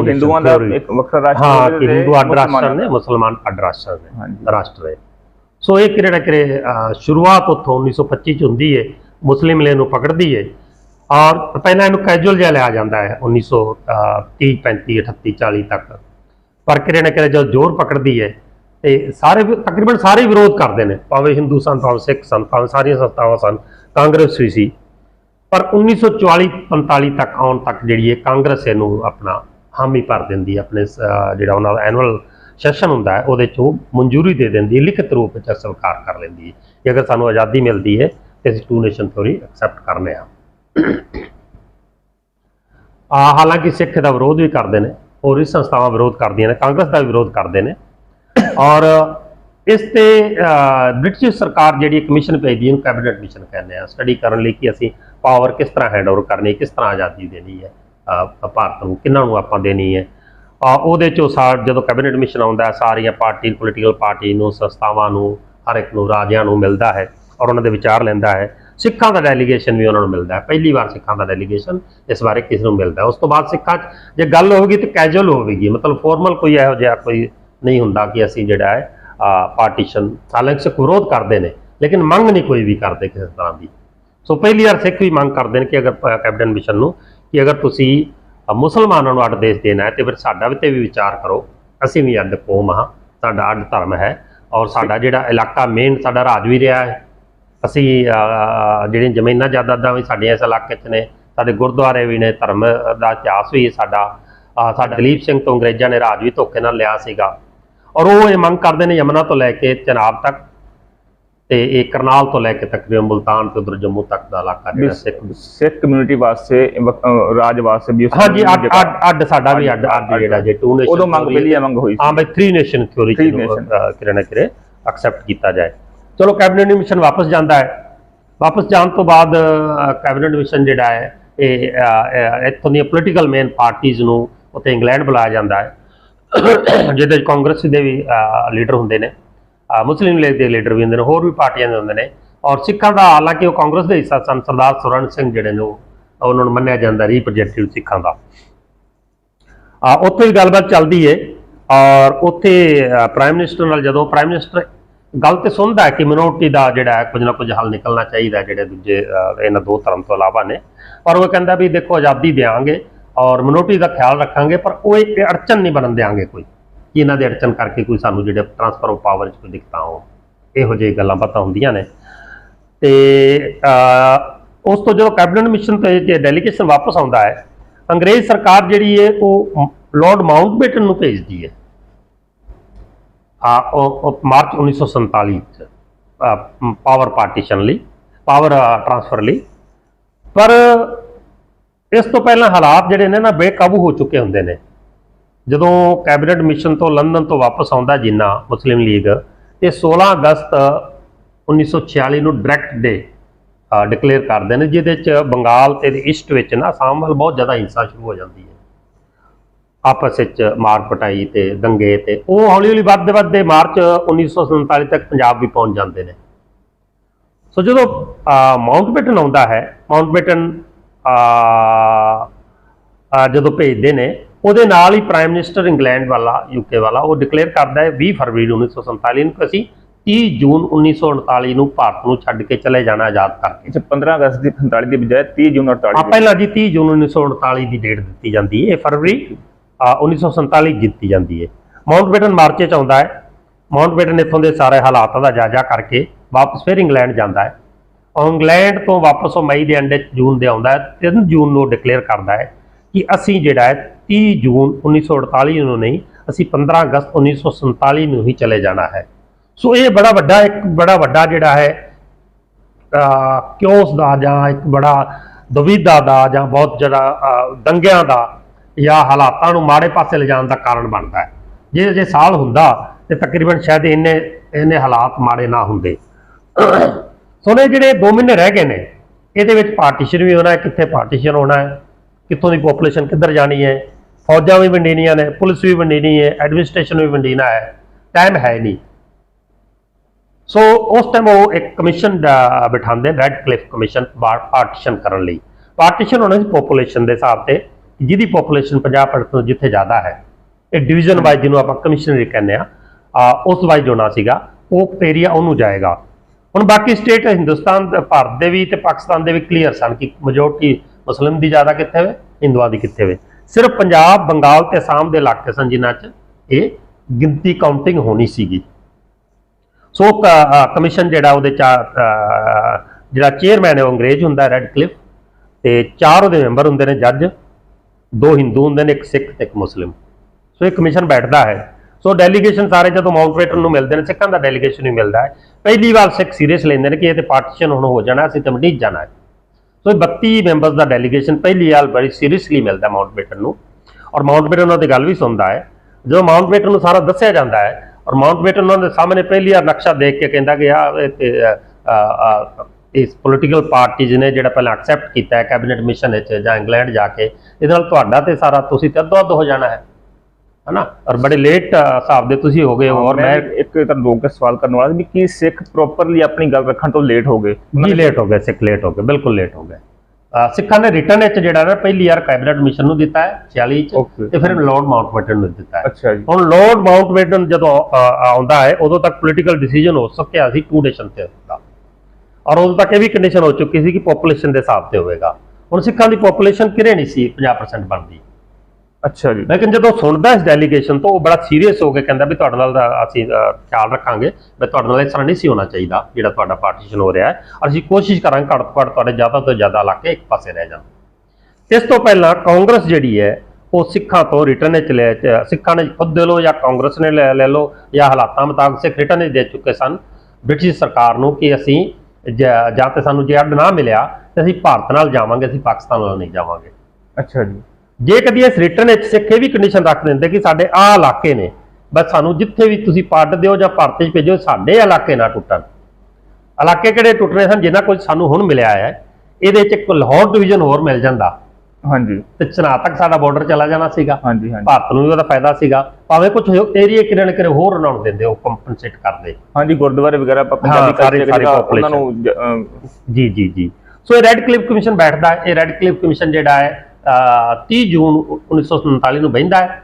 A: ਹਿੰਦੂਆਂ ਦਾ। ਇੱਕ ਵੱਖਰਾ ਰਾਸ਼ਟਰ
B: ਹਾਂ ਹਿੰਦੂ ਅੱਡ ਰਾਸ਼ਟਰ ਨੇ। ਮੁਸਲਮਾਨ ਅੱਡ ਰਾਸ਼ਟਰ ਨੇ। ਰਾਸ਼ਟਰ ਹੈ ਸੋ ਇਹ ਕਿਹੜਾ ਕਿਰੇ ਸ਼ੁਰੂਆਤ ਉੱਥੋਂ 1925 ਚ ਹੁੰਦੀ ਹੈ ਮੁਸਲਿਮ ਲੀਗ ਨੂੰ ਪਕੜਦੀ ਹੈ ਔਰ ਪਹਿਲਾਂ ਇਹਨੂੰ ਕੈਜੂਅਲ ਜਿਹਾ ਲਿਆ ਜਾਂਦਾ ਹੈ 1930 35 38 40 ਤੱਕ। ਪਰ ਕਿਰੇ ਨਾ ਕਿਰੇ ਜਦੋਂ ਜ਼ੋਰ ਪਕੜਦੀ ਹੈ ਤੇ ਸਾਰੇ ਤਕਰੀਬਨ ਸਾਰੇ ਵਿਰੋਧ ਕਰਦੇ ਨੇ, ਭਾਵੇਂ ਹਿੰਦੂ ਸਨ, ਭਾਵੇਂ ਸਿੱਖ ਸਨ, ਭਾਵੇਂ ਸਾਰੀਆਂ ਸੰਸਥਾਵਾਂ ਸਨ, ਕਾਂਗਰਸ ਵੀ ਸੀ। ਪਰ 1944 45 ਤੱਕ ਆਉਣ ਤੱਕ ਜਿਹੜੀ ਹੈ ਕਾਂਗਰਸ ਇਹਨੂੰ ਆਪਣਾ ਹਾਮੀ ਭਰ ਦਿੰਦੀ ਹੈ ਆਪਣੇ ਸ- ਜਿਹੜਾ ਉਹਨਾਂ ਦਾ ਐਨੂਅਲ ਸੈਸ਼ਨ ਹੁੰਦਾ ਹੈ ਉਹਦੇ 'ਚੋਂ ਮਨਜ਼ੂਰੀ ਦੇ ਦਿੰਦੀ ਹੈ ਲਿਖਤ ਰੂਪ ਵਿੱਚ ਸਵੀਕਾਰ ਕਰ ਲੈਂਦੀ ਹੈ। ਕਿ ਅਗਰ ਸਾਨੂੰ ਆਜ਼ਾਦੀ ਮਿਲਦੀ ਹੈ ਤੇ ਅਸੀਂ ਟੂ ਨੇਸ਼ਨ ਥਿਉਰੀ ਐਕਸੈਪਟ ਕਰਨੇ ਆ ਆ ਹਾਲਾਂਕਿ ਸਿੱਖ ਦਾ ਵਿਰੋਧ ਵੀ ਕਰਦੇ ਨੇ ਹੋਰ ਵੀ ਸੰਸਥਾਵਾਂ ਵਿਰੋਧ ਕਰਦੀਆਂ ਨੇ ਕਾਂਗਰਸ ਦਾ ਵੀ ਵਿਰੋਧ ਕਰਦੇ ਨੇ। ਔਰ ਇਸ ਤੇ ਬ੍ਰਿਟਿਸ਼ ਸਰਕਾਰ ਜਿਹੜੀ ਕਮਿਸ਼ਨ ਭੇਜਦੀ ਹੈ, ਇਹਨੂੰ ਕੈਬਨਿਟ ਮਿਸ਼ਨ ਕਹਿੰਦੇ ਆ। ਸਟੱਡੀ ਕਰਨ ਲਈ ਕਿ ਅਸੀਂ ਪਾਵਰ ਕਿਸ ਤਰ੍ਹਾਂ ਹੈਂਡਓਵਰ ਕਰਨੀ ਹੈ ਕਿਸ ਤਰ੍ਹਾਂ ਆਜ਼ਾਦੀ ਦੇਣੀ ਹੈ ਭਾਰਤ ਨੂੰ ਕਿਹਨਾਂ ਨੂੰ ਆਪਾਂ ਦੇਣੀ ਹੈ। ਉਹਦੇ ਚੋਂ ਸਾਰ ਜਦੋਂ ਕੈਬਨਿਟ ਮਿਸ਼ਨ ਆਉਂਦਾ ਹੈ, ਸਾਰੀਆਂ ਪਾਰਟੀ ਪੋਲੀਟੀਕਲ ਪਾਰਟੀ ਨੂੰ, ਸੰਸਥਾਵਾਂ ਨੂੰ, ਹਰ ਇੱਕ ਨੂੰ, ਰਾਜਿਆਂ ਨੂੰ ਮਿਲਦਾ ਹੈ ਔਰ ਉਹਨਾਂ ਦੇ ਵਿਚਾਰ ਲੈਂਦਾ ਹੈ। ਸਿੱਖਾਂ ਦਾ ਡੈਲੀਗੇਸ਼ਨ ਵੀ ਉਹਨਾਂ ਨੂੰ ਮਿਲਦਾ ਹੈ। ਪਹਿਲੀ ਵਾਰ ਸਿੱਖਾਂ ਦਾ ਡੈਲੀਗੇਸ਼ਨ ਇਸ ਬਾਰੇ ਕਿਸ ਨੂੰ ਮਿਲਦਾ ਉਸ ਤੋਂ ਬਾਅਦ ਸਿੱਖਾਂ 'ਚ ਜੇ ਗੱਲ ਹੋਵੇਗੀ ਤਾਂ ਕੈਜੂਅਲ ਹੋਵੇਗੀ। ਮਤਲਬ ਫਾਰਮਲ ਕੋਈ ਇਹੋ ਜਿਹਾ ਕੋਈ ਨਹੀਂ ਹੁੰਦਾ ਕਿ ਅਸੀਂ ਜਿਹੜਾ ਹੈ ਪਾਰਟੀਸ਼ਨ ਹਾਲਾਂਕਿ ਸਿੱਖ ਵਿਰੋਧ ਕਰਦੇ ਨੇ, ਲੇਕਿਨ ਮੰਗ ਨਹੀਂ ਕੋਈ ਵੀ ਕਰਦੇ ਕਿਸੇ ਤਰ੍ਹਾਂ ਦੀ। ਸੋ ਪਹਿਲੀ ਵਾਰ ਸਿੱਖ ਵੀ ਮੰਗ ਕਰਦੇ ਨੇ ਕਿ ਅਗਰ ਪ- ਕੈਬਨਿਟ ਮਿਸ਼ਨ ਨੂੰ ਕਿ ਅਗਰ ਤੁਸੀਂ ਮੁਸਲਮਾਨਾਂ ਨੂੰ ਅੱਡ ਦੇਸ਼ ਦੇਣਾ ਹੈ ਤੇ ਫਿਰ ਸਾਡਾ ਵੀ ਤੇ ਵੀ ਵਿਚਾਰ ਕਰੋ। ਅਸੀਂ ਵੀ ਅੱਡ ਕੌਮ ਹਾਂ ਸਾਡਾ ਅੱਡ ਧਰਮ ਹੈ ਔਰ ਸਾਡਾ ਜਿਹੜਾ ਇਲਾਕਾ ਮੇਨ ਸਾਡਾ ਰਾਜ ਵੀ ਰਿਹਾ ਹੈ। ਅਸੀਂ ਜਿਹੜੀਆਂ ਜ਼ਮੀਨਾਂ ਜਾਇਦਾਦਾਂ ਵੀ ਸਾਡੀਆਂ ਇਸ ਇਲਾਕੇ 'ਚ ਨੇ ਸਾਡੇ ਗੁਰਦੁਆਰੇ ਵੀ ਨੇ ਧਰਮ ਦਾ ਇਤਿਹਾਸ ਵੀ ਸਾਡਾ ਅ, ਸਾਡਾ ਦਲੀਪ ਸਿੰਘ ਤੋਂ ਅੰਗਰੇਜ਼ਾਂ ਨੇ ਰਾਜ ਵੀ ਧੋਖੇ ਨਾਲ ਲਿਆ ਸੀਗਾ। ਔਰ ਉਹ ਇਹ ਮੰਗ ਕਰਦੇ ਨੇ ਯਮਨਾ ਤੋਂ ਲੈ ਕੇ ਚਨਾਬ ਤੱਕ। ਤੇ ਇਹ ਕਰਨਾਲ ਤੋਂ ਲੈ ਕੇ ਤਕਰੀਬਨ ਮੁਲਤਾਨ ਤੇ ਉਧਰ ਜੰਮੂ ਤੱਕ ਦਾ ਇਲਾਕਾ ਜਿਹੜਾ ਸਿੱਖ
A: ਸਿੱਖ ਕਮਿਊਨਿਟੀ ਵਾਸਤੇ ਰਾਜ ਵਾਸਤੇ ਵੀ
B: ਹਾਂਜੀ ਅੱਡ ਅੱਡ ਸਾਡਾ ਵੀ ਅੱਡ ਅੱਡ ਜਿਹੜਾ ਜੇ ਟੂ ਨੇਸ਼ਨ
A: ਉਦੋਂ ਮੰਗ ਪਹਿਲੀ ਮੰਗ ਹੋਈ
B: ਹਾਂ ਬਈ 3 ਨੇਸ਼ਨ ਥਿਉਰੀ ਕਿਰੇ ਨਾ ਕਿਰੇ ਐਕਸੈਪਟ ਕੀਤਾ ਜਾਏ। ਚਲੋ ਕੈਬਨਿਟ ਮਿਸ਼ਨ ਵਾਪਸ ਜਾਂਦਾ ਹੈ। ਵਾਪਸ ਜਾਣ ਤੋਂ ਬਾਅਦ ਕੈਬਨਿਟ ਮਿਸ਼ਨ ਜਿਹੜਾ ਹੈ ਇਹ ਇੱਥੋਂ ਦੀਆਂ ਪੋਲੀਟੀਕਲ ਮੇਨ ਪਾਰਟੀਆਂ ਨੂੰ ਉੱਥੇ ਇੰਗਲੈਂਡ ਬੁਲਾਇਆ ਜਾਂਦਾ ਹੈ। ਜਿਹਦੇ ਵਿੱਚ ਕਾਂਗਰਸ ਦੇ ਵੀ ਲੀਡਰ ਹੁੰਦੇ ਨੇ। ਮੁਸਲਿਮ ਲੀਗ ਦੇ ਲੀਡਰ ਵੀ ਹੁੰਦੇ ਨੇ, ਹੋਰ ਵੀ ਪਾਰਟੀਆਂ ਦੇ ਹੁੰਦੇ ਨੇ। ਔਰ ਸਿੱਖਾਂ ਦਾ ਹਾਲਾਂਕਿ ਉਹ ਕਾਂਗਰਸ ਦੇ ਹਿੱਸਾ ਸਨ, ਸਰਦਾਰ ਸੁਰਨ ਸਿੰਘ ਜਿਹੜੇ ਨੇ ਉਹ, ਉਹਨਾਂ ਨੂੰ ਮੰਨਿਆ ਜਾਂਦਾ ਰਿਪਰੈਜ਼ੈਂਟੇਟਿਵ ਸਿੱਖਾਂ ਦਾ। ਆ, ਉੱਥੇ ਵੀ ਗੱਲਬਾਤ ਚੱਲਦੀ ਏ। ਔਰ ਉੱਥੇ ਪ੍ਰਾਈਮ ਮਿਨਿਸਟਰ ਨਾਲ ਜਦੋਂ ਪ੍ਰਾਈਮ ਮਿਨਿਸਟਰ ਗੱਲ ਤੇ ਸੁਣਦਾ ਹੈ ਕਿ ਮਿਨੋਰਟੀ ਦਾ ਜਿਹੜਾ ਹੈ, ਕੁਝ ਨਾ ਕੁਝ ਹੱਲ ਨਿਕਲਣਾ ਚਾਹੀਦਾ ਜਿਹੜੇ ਦੂਜੇ ਇਹਨਾਂ ਦੋ ਧਰਮ ਤੋਂ ਇਲਾਵਾ ਨੇ। ਪਰ ਉਹ ਕਹਿੰਦਾ ਵੀ ਦੇਖੋ ਆਜ਼ਾਦੀ ਦੇਵਾਂਗੇ ਔਰ ਮਿਨੋਰਟੀ ਦਾ ਖਿਆਲ ਰੱਖਾਂਗੇ, ਪਰ ਉਹ ਇੱਕ ਅੜਚਨ ਨਹੀਂ ਬਣਨ ਦੇਵਾਂਗੇ ਕੋਈ। ਕਿ ਇਹਨਾਂ ਦੇ ਅੜਚਨ ਕਰਕੇ ਕੋਈ ਸਾਨੂੰ ਜਿਹੜੇ ਟਰਾਂਸਫਰ ਆਫ ਪਾਵਰ 'ਚ ਕੋਈ ਦਿੱਕਤਾਂ ਹੋ ਇਹੋ ਜਿਹੀ ਗੱਲਾਂ ਬਾਤਾਂ ਹੁੰਦੀਆਂ ਨੇ। ਤੇ ਉਸ ਤੋਂ ਜਦੋਂ ਕੈਬਨਿਟ ਮਿਸ਼ਨ ਤੇ ਜੇ ਡੈਲੀਗੇਸ਼ਨ ਵਾਪਸ ਆਉਂਦਾ ਹੈ, ਅੰਗਰੇਜ਼ ਸਰਕਾਰ ਜਿਹੜੀ ਹੈ, ਉਹ ਲਾਰਡ ਮਾਊਂਟਬੇਟਨ ਨੂੰ ਭੇਜਦੀ ਹੈ। ਆ ਉਹ ਉਹ ਮਾਰਚ 1947 ਚ ਪਾਵਰ ਪਾਰਟੀਸ਼ਨ ਲਈ ਪਾਵਰ ਟ੍ਰਾਂਸਫਰ ਲਈ। ਪਰ, ਇਸ ਤੋਂ ਪਹਿਲਾਂ ਹਾਲਾਤ ਜਿਹੜੇ ਨੇ ਨਾ ਬੇਕਾਬੂ ਹੋ ਚੁੱਕੇ ਹੁੰਦੇ ਨੇ। ਜਦੋਂ ਕੈਬਨਿਟ ਮਿਸ਼ਨ ਤੋਂ ਲੰਡਨ ਤੋਂ ਵਾਪਸ ਆਉਂਦਾ ਜਿੰਨਾ ਮੁਸਲਿਮ ਲੀਗ, ਤੇ 16 ਅਗਸਤ 1946 ਨੂੰ ਡਾਇਰੈਕਟ ਡੇ ਡਿਕਲੇਅਰ ਕਰਦੇ ਨੇ, ਜਿਹਦੇ ਚ ਬੰਗਾਲ ਤੇ ਈਸਟ ਵਿੱਚ ਨਾ ਅਸਾਮ ਵੱਲ ਬਹੁਤ ਜ਼ਿਆਦਾ ਹਿੰਸਾ ਸ਼ੁਰੂ ਹੋ ਜਾਂਦੀ ਹੈ। ਆਪਸ ਵਿੱਚ ਮਾਰ ਪਟਾਈ ਤੇ ਦੰਗੇ ਤੇ, ਉਹ ਹੌਲੀ ਹੌਲੀ ਵੱਧਦੇ ਵੱਧਦੇ ਮਾਰਚ 1947 ਤੱਕ ਪੰਜਾਬ ਵੀ ਪਹੁੰਚ ਜਾਂਦੇ ਨੇ। ਸੋ ਜਦੋਂ ਮਾਊਂਟਬੇਟਨ ਆਉਂਦਾ ਹੈ ਮਾਊਂਟਬੇਟਨ ਜਦੋਂ ਭੇਜਦੇ ਨੇ ਉਹਦੇ ਨਾਲ ਹੀ ਪ੍ਰਾਈਮ ਮਿਨਿਸਟਰ ਇੰਗਲੈਂਡ ਵਾਲਾ ਯੂਕੇ ਵਾਲਾ ਉਹ ਡਿਕਲੇਅਰ ਕਰਦਾ ਹੈ 20 ਫਰਵਰੀ 1947 ਨੂੰ ਕਿ ਅਸੀਂ 30 ਜੂਨ 1948 ਨੂੰ ਭਾਰਤ ਨੂੰ ਛੱਡ ਕੇ ਚਲੇ ਜਾਣਾ ਆਜ਼ਾਦ ਕਰਕੇ।
A: ਅੱਛਾ 15 ਅਗਸਤ ਦੀ 45 ਦੀ ਬਜਾਏ 30 ਜੂਨ 48
B: ਆ ਪਹਿਲਾਂ ਜੀ 30 ਜੂਨ 1948 ਦੀ ਡੇਟ ਦਿੱਤੀ ਜਾਂਦੀ ਹੈ ਇਹ ਫਰਵਰੀ ਅ, 1947 ਦਿੱਤੀ ਜਾਂਦੀ ਹੈ। ਮਾਊਂਟਬੇਟਨ ਮਾਰਚ ਚ ਆਉਂਦਾ ਹੈ। ਮਾਊਂਟਬੇਟਨ ਇੱਥੋਂ ਦੇ ਸਾਰੇ ਹਾਲਾਤਾਂ ਦਾ ਜਾਇਜ਼ਾ ਕਰਕੇ ਵਾਪਸ ਫਿਰ ਇੰਗਲੈਂਡ ਜਾਂਦਾ ਹੈ। ਇੰਗਲੈਂਡ ਤੋਂ ਵਾਪਸ ਉਹ ਮਈ ਦੇ ਚ ਜੂਨ ਦੇ ਆਉਂਦਾ ਹੈ 3 ਜੂਨ ਨੂੰ ਡਿਕਲੇਅਰ ਕਰਦਾ ਹੈ। ਕਿ ਅਸੀਂ ਜਿਹੜਾ ਹੈ 30 ਜੂਨ 1948 ਨੂੰ ਨਹੀਂ, ਅਸੀਂ 15 ਅਗਸਤ 1947 ਨੂੰ ਹੀ ਚਲੇ ਜਾਣਾ ਹੈ। ਸੋ ਇਹ ਬੜਾ ਵੱਡਾ, ਇੱਕ ਬੜਾ ਵੱਡਾ ਜਿਹੜਾ ਹੈ, ਅਹ ਕਿਓਸ ਦਾ ਜਾਂ ਇੱਕ ਬੜਾ ਦੁਵਿਧਾ ਦਾ ਜਾਂ ਬਹੁਤ ਜਿਹੜਾ ਦੰਗਿਆਂ ਦਾ ਜਾਂ ਹਾਲਾਤਾਂ ਨੂੰ ਮਾੜੇ ਪਾਸੇ ਲਿਜਾਣ ਦਾ ਕਾਰਨ ਬਣਦਾ ਹੈ। ਜੇ ਜੇ ਸਾਲ ਹੁੰਦਾ ਤੇ ਤਕਰੀਬਨ ਸ਼ਾਇਦ ਇੰਨੇ ਇੰਨੇ ਹਾਲਾਤ ਮਾੜੇ ਨਾ ਹੁੰਦੇ। ਸੋ ਨੇ ਜਿਹੜੇ 2 ਮਹੀਨੇ ਰਹਿ ਗਏ ਨੇ, ਇਹਦੇ ਵਿੱਚ ਪਾਰਟੀਸ਼ਨ ਵੀ ਹੋਣਾ ਹੈ, ਕਿੱਥੇ ਪਾਰਟੀਸ਼ਨ ਹੋਣਾ ਹੈ। ਕਿੱਥੋਂ ਦੀ ਪੋਪੂਲੇਸ਼ਨ ਕਿੱਧਰ ਜਾਣੀ ਹੈ? ਫੌਜਾਂ ਵੀ ਵੰਡੀਨੀਆਂ ਨੇ, ਪੁਲਿਸ ਵੀ ਵੰਡੀਣੀ ਹੈ ਐਡਮਿਨਿਸਟ੍ਰੇਸ਼ਨ ਵੀ ਵੰਡੀਣਾ ਹੈ ਟਾਈਮ ਹੈ ਨਹੀਂ। ਸੋ ਉਸ ਟਾਈਮ ਉਹ ਇੱਕ ਕਮਿਸ਼ਨ ਬਿਠਾਉਂਦੇ ਰੈੱਡ ਕਲਿਫ ਕਮਿਸ਼ਨ ਪਾਰਟੀਸ਼ਨ ਕਰਨ ਲਈ। ਪਾਰਟੀਸ਼ਨ ਹੋਣਾ ਸੀ ਪੋਪੂਲੇਸ਼ਨ ਦੇ ਹਿਸਾਬ ਤੇ, ਜਿਹਦੀ ਪੋਪੂਲੇਸ਼ਨ 50% ਤੋਂ ਜਿੱਥੇ ਜ਼ਿਆਦਾ ਹੈ, ਇਹ ਡਿਵੀਜ਼ਨ ਵਾਈਜ਼ ਜਿਹਨੂੰ ਆਪਾਂ ਕਮਿਸ਼ਨਰੀ ਕਹਿੰਦੇ ਆ ਉਸ ਵਾਈਜ਼ ਹੋਣਾ ਸੀਗਾ, ਉਹ ਏਰੀਆ ਉਹਨੂੰ ਜਾਏਗਾ। ਹੁਣ ਬਾਕੀ ਸਟੇਟ ਹਿੰਦੁਸਤਾਨ, ਭਾਰਤ ਦੇ ਵੀ ਤੇ ਪਾਕਿਸਤਾਨ ਦੇ ਵੀ ਕਲੀਅਰ ਸਨ ਕਿ ਮੈਜੋਰਟੀ ਮੁਸਲਿਮ ਦੀ ਜ਼ਿਆਦਾ ਕਿੱਥੇ ਹੋਵੇ? ਹਿੰਦੂਆਂ ਦੀ ਕਿੱਥੇ ਹੋਵੇ? ਸਿਰਫ ਪੰਜਾਬ, ਬੰਗਾਲ ਤੇ ਅਸਾਮ ਦੇ ਇਲਾਕੇ ਸਨ ਜਿਨ੍ਹਾਂ 'ਚ ਇਹ ਗਿਣਤੀ ਕਾਊਂਟਿੰਗ ਹੋਣੀ ਸੀਗੀ। ਸੋ ਕਮਿਸ਼ਨ ਜਿਹੜਾ ਉਹਦੇ ਚ ਜਿਹੜਾ ਚੇਅਰਮੈਨ ਹੈ ਉਹ ਅੰਗਰੇਜ਼ ਹੁੰਦਾ ਰੈੱਡ ਕਲਿਫ ਤੇ ਚਾਰ ਉਹਦੇ ਮੈਂਬਰ ਹੁੰਦੇ ਨੇ ਜੱਜ ਦੋ ਹਿੰਦੂ ਹੁੰਦੇ ਨੇ, ਇੱਕ ਸਿੱਖ ਤੇ ਇੱਕ ਮੁਸਲਿਮ। ਸੋ ਇਹ ਕਮਿਸ਼ਨ ਬੈਠਦਾ ਹੈ। ਸੋ ਡੈਲੀਗੇਸ਼ਨ ਸਾਰੇ ਜਦੋਂ ਮਾਊਂਟਬੇਟਨ ਨੂੰ ਮਿਲਦੇ ਨੇ, ਸਿੱਖਾਂ ਦਾ ਡੈਲੀਗੇਸ਼ਨ ਹੀ ਮਿਲਦਾ ਹੈ। ਪਹਿਲੀ ਵਾਰ ਸਿੱਖ ਸੀਰੀਅਸ ਲੈਂਦੇ ਨੇ ਕਿ ਇਹ ਤੇ ਪਾਰਟੀਸ਼ਨ ਹੁਣ ਹੋ ਜਾਣਾ, ਅਸੀਂ ਤੇ ਮਡੀਜ ਜਾਣਾ ਹੈ। ਸੋ ਇਹ 32 ਮੈਂਬਰਸ ਦਾ ਡੈਲੀਗੇਸ਼ਨ ਪਹਿਲੀ ਵਾਰ ਬੜੀ ਸੀਰੀਅਸਲੀ ਮਿਲਦਾ ਮਾਊਂਟਬੇਟਨ ਨੂੰ। ਔਰ ਮਾਊਂਟਬੇਟਨ ਉਹਨਾਂ ਦੀ ਗੱਲ ਵੀ ਸੁਣਦਾ ਹੈ। ਜਦੋਂ ਮਾਊਂਟਬੇਟਨ ਨੂੰ ਸਾਰਾ ਦੱਸਿਆ ਜਾਂਦਾ ਹੈ, ਔਰ ਮਾਊਂਟਬੇਟਨ ਉਹਨਾਂ ਦੇ ਸਾਹਮਣੇ ਪਹਿਲੀ ਵਾਰ ਨਕਸ਼ਾ ਦੇਖ ਕੇ ਕਹਿੰਦਾ ਕਿ ਆ ਇਸ ਪੋਲੀਟੀਕਲ ਪਾਰਟੀਜ਼ ਨੇ ਜਿਹੜਾ ਪਹਿਲਾਂ ਐਕਸੈਪਟ ਕੀਤਾ ਹੈ ਕੈਬਨਿਟ ਮਿਸ਼ਨ ਵਿੱਚ ਜਾਂ ਇੰਗਲੈਂਡ ਜਾ ਕੇ, ਇਹਦੇ ਨਾਲ ਤੁਹਾਡਾ ਤੇ ਸਾਰਾ ਤੁਸੀਂ ਤੇ ਅੱਧੋ ਅੱਧ ਹੋ ਜਾਣਾ ਹੈ। ਹਨਾ? ਔਰ ਬੜੇ ਲੇਟ ਹਿਸਾਬ ਦੇ ਤੁਸੀਂ ਹੋ ਗਏ ਹੋ ਔਰ ਮੈਂ
A: ਇੱਕ ਤੁਹਾਨੂੰ ਰੋਕ ਕੇ ਸਵਾਲ ਕਰਨ ਵਾਲਾ ਸੀ ਕੀ ਸਿੱਖ ਪ੍ਰੋਪਰਲੀ ਆਪਣੀ ਗੱਲ ਰੱਖਣ ਤੋਂ ਲੇਟ ਹੋ ਗਏ?
B: ਜੀ ਲੇਟ ਹੋ ਗਏ ਸਿੱਖ ਲੇਟ ਹੋ ਗਏ ਬਿਲਕੁਲ ਲੇਟ ਹੋ ਗਏ। ਸਿੱਖਾਂ ਨੇ ਰਿਟਰਨ ਵਿੱਚ ਜਿਹੜਾ ਨਾ ਪਹਿਲੀ ਵਾਰ ਕੈਬਨਿਟ ਮਿਸ਼ਨ ਨੂੰ ਦਿੱਤਾ ਹੈ 46 ਚ. ਤੇ ਫਿਰ ਲਾਰਡ ਮਾਊਂਟਬੈਟਨ ਨੂੰ ਦਿੱਤਾ ਹੈ।
A: ਅੱਛਾ ਜੀ।
B: ਹੁਣ ਲਾਰਡ ਮਾਊਂਟਬੈਟਨ ਜਦੋਂ ਆਉਂਦਾ ਹੈ ਉਦੋਂ ਤੱਕ ਪੋਲੀਟੀਕਲ ਡਿਸੀਜਨ ਹੋ ਸਕਿਆ ਸੀ ਟੂ ਨੇਸ਼ਨ ਤੇ ਦਾ। ਔਰ ਉਦੋਂ ਤੱਕ ਇਹ ਵੀ ਕੰਡੀਸ਼ਨ ਹੋ ਚੁੱਕੀ ਸੀ ਕਿ ਪੋਪੂਲੇਸ਼ਨ ਦੇ ਹਿਸਾਬ ਤੇ ਹੋਵੇਗਾ। ਹੁਣ ਸਿੱਖਾਂ ਦੀ ਪੋਪੂਲੇਸ਼ਨ ਕਿਰੇ ਨਹੀਂ ਸੀ 50% ਬਣਦੀ।
A: ਅੱਛਾ ਜੀ।
B: ਲੇਕਿਨ ਜਦੋਂ ਸੁਣਦਾ ਇਸ ਡੈਲੀਗੇਸ਼ਨ ਤੋਂ ਉਹ ਬੜਾ ਸੀਰੀਅਸ ਹੋ ਕੇ ਕਹਿੰਦਾ ਵੀ ਤੁਹਾਡੇ ਨਾਲ ਅਸੀਂ ਖਿਆਲ ਰੱਖਾਂਗੇ ਵੀ ਤੁਹਾਡੇ ਨਾਲ ਇਸ ਤਰ੍ਹਾਂ ਨਹੀਂ ਸੀ ਹੋਣਾ ਚਾਹੀਦਾ ਜਿਹੜਾ ਤੁਹਾਡਾ ਪਾਰਟੀਸ਼ਨ ਹੋ ਰਿਹਾ ਹੈ। ਔਰ ਅਸੀਂ ਕੋਸ਼ਿਸ਼ ਕਰਾਂਗੇ ਘੱਟ ਤੋਂ ਘੱਟ ਤੁਹਾਡੇ ਜ਼ਿਆਦਾ ਤੋਂ ਜ਼ਿਆਦਾ ਇਲਾਕੇ ਇੱਕ ਪਾਸੇ ਰਹਿ ਜਾਣ। ਇਸ ਤੋਂ ਪਹਿਲਾਂ ਕਾਂਗਰਸ ਜਿਹੜੀ ਹੈ ਉਹ ਸਿੱਖਾਂ ਤੋਂ ਰਿਟਰਨ ਵਿੱਚ ਲੈ ਚ- ਸਿੱਖਾਂ ਨੇ ਖੁਦ ਦੇ ਲੋ ਜਾਂ ਕਾਂਗਰਸ ਨੇ ਲੈ ਲੈ ਲਓ ਜਾਂ ਹਾਲਾਤਾਂ ਮੁਤਾਬਕ ਸਿੱਖ ਰਿਟਰਨ ਦੇ ਚੁੱਕੇ ਸਨ। ਬ੍ਰਿਟਿਸ਼ ਸਰਕਾਰ ਨੂੰ ਕਿ ਅਸੀਂ ਜਾਂ ਤੇ ਸਾਨੂੰ ਜੇ ਅੱਡ ਨਾ ਮਿਲਿਆ ਤੇ ਅਸੀਂ ਭਾਰਤ ਨਾਲ ਜਾਵਾਂਗੇ ਅਸੀਂ ਪਾਕਿਸਤਾਨ ਨਾਲ ਨਹੀਂ ਜਾਵਾਂਗੇ।
A: ਅੱਛਾ ਜੀ।
B: ਜੇ ਕਦੀ ਇਸ ਰਿਟਰਨ ਵਿੱਚ ਸਿੱਖ ਇਹ ਵੀ ਕੰਡੀਸ਼ਨ ਰੱਖ ਦਿੰਦੇ ਕਿ ਸਾਡੇ ਆਹ ਇਲਾਕੇ ਨੇ ਬਸ ਸਾਨੂੰ ਜਿੱਥੇ ਵੀ ਤੁਸੀਂ ਪੱਟ ਦਿਓ ਜਾਂ ਭਾਰਤ 'ਚ ਭੇਜੋ ਸਾਡੇ ਇਲਾਕੇ ਨਾ ਟੁੱਟਣ। ਇਲਾਕੇ ਕਿਹੜੇ ਟੁੱਟਣੇ ਸਨ ਜਿੰਨਾ ਕੁਝ ਸਾਨੂੰ ਹੁਣ ਮਿਲਿਆ ਹੈ ਇਹਦੇ 'ਚ ਇੱਕ ਲਾਹੌਰ ਡਿਵੀਜ਼ਨ ਹੋਰ ਮਿਲ ਜਾਂਦਾ।
A: ਹਾਂਜੀ।
B: ਤੇ ਚਨਾ ਤੱਕ ਸਾਡਾ ਬਾਰਡਰ ਚਲਾ ਜਾਣਾ ਸੀਗਾ।
A: ਹਾਂਜੀ ਹਾਂਜੀ।
B: ਭਾਰਤ ਨੂੰ ਵੀ ਉਹਦਾ ਫਾਇਦਾ ਸੀਗਾ। ਭਾਵੇਂ ਕੁਝ ਏਰੀਆ ਕਿਰੇ ਨਾ ਕਿਰੇ ਹੋਰ ਨੂੰ ਦਿੰਦੇ ਉਹ ਕੰਪਨਸੇਟ ਕਰਦੇ।
A: ਹਾਂਜੀ ਗੁਰਦੁਆਰੇ ਵਗੈਰਾ ਪੰਜਾਬੀ
B: population।
A: ਉਹਨਾਂ ਨੂੰ ਜ-
B: ਜੀ ਜੀ। ਸੋ ਇਹ ਰੈੱਡ ਕਲਿਫ ਕਮਿਸ਼ਨ ਬੈਠਦਾ ਇਹ ਰੈੱਡ ਕਲਿਫ ਕਮਿਸ਼ਨ ਜਿਹੜਾ ਹੈ 30 ਜੂਨ 1947 ਨੂੰ ਬਹਿੰਦਾ ਹੈ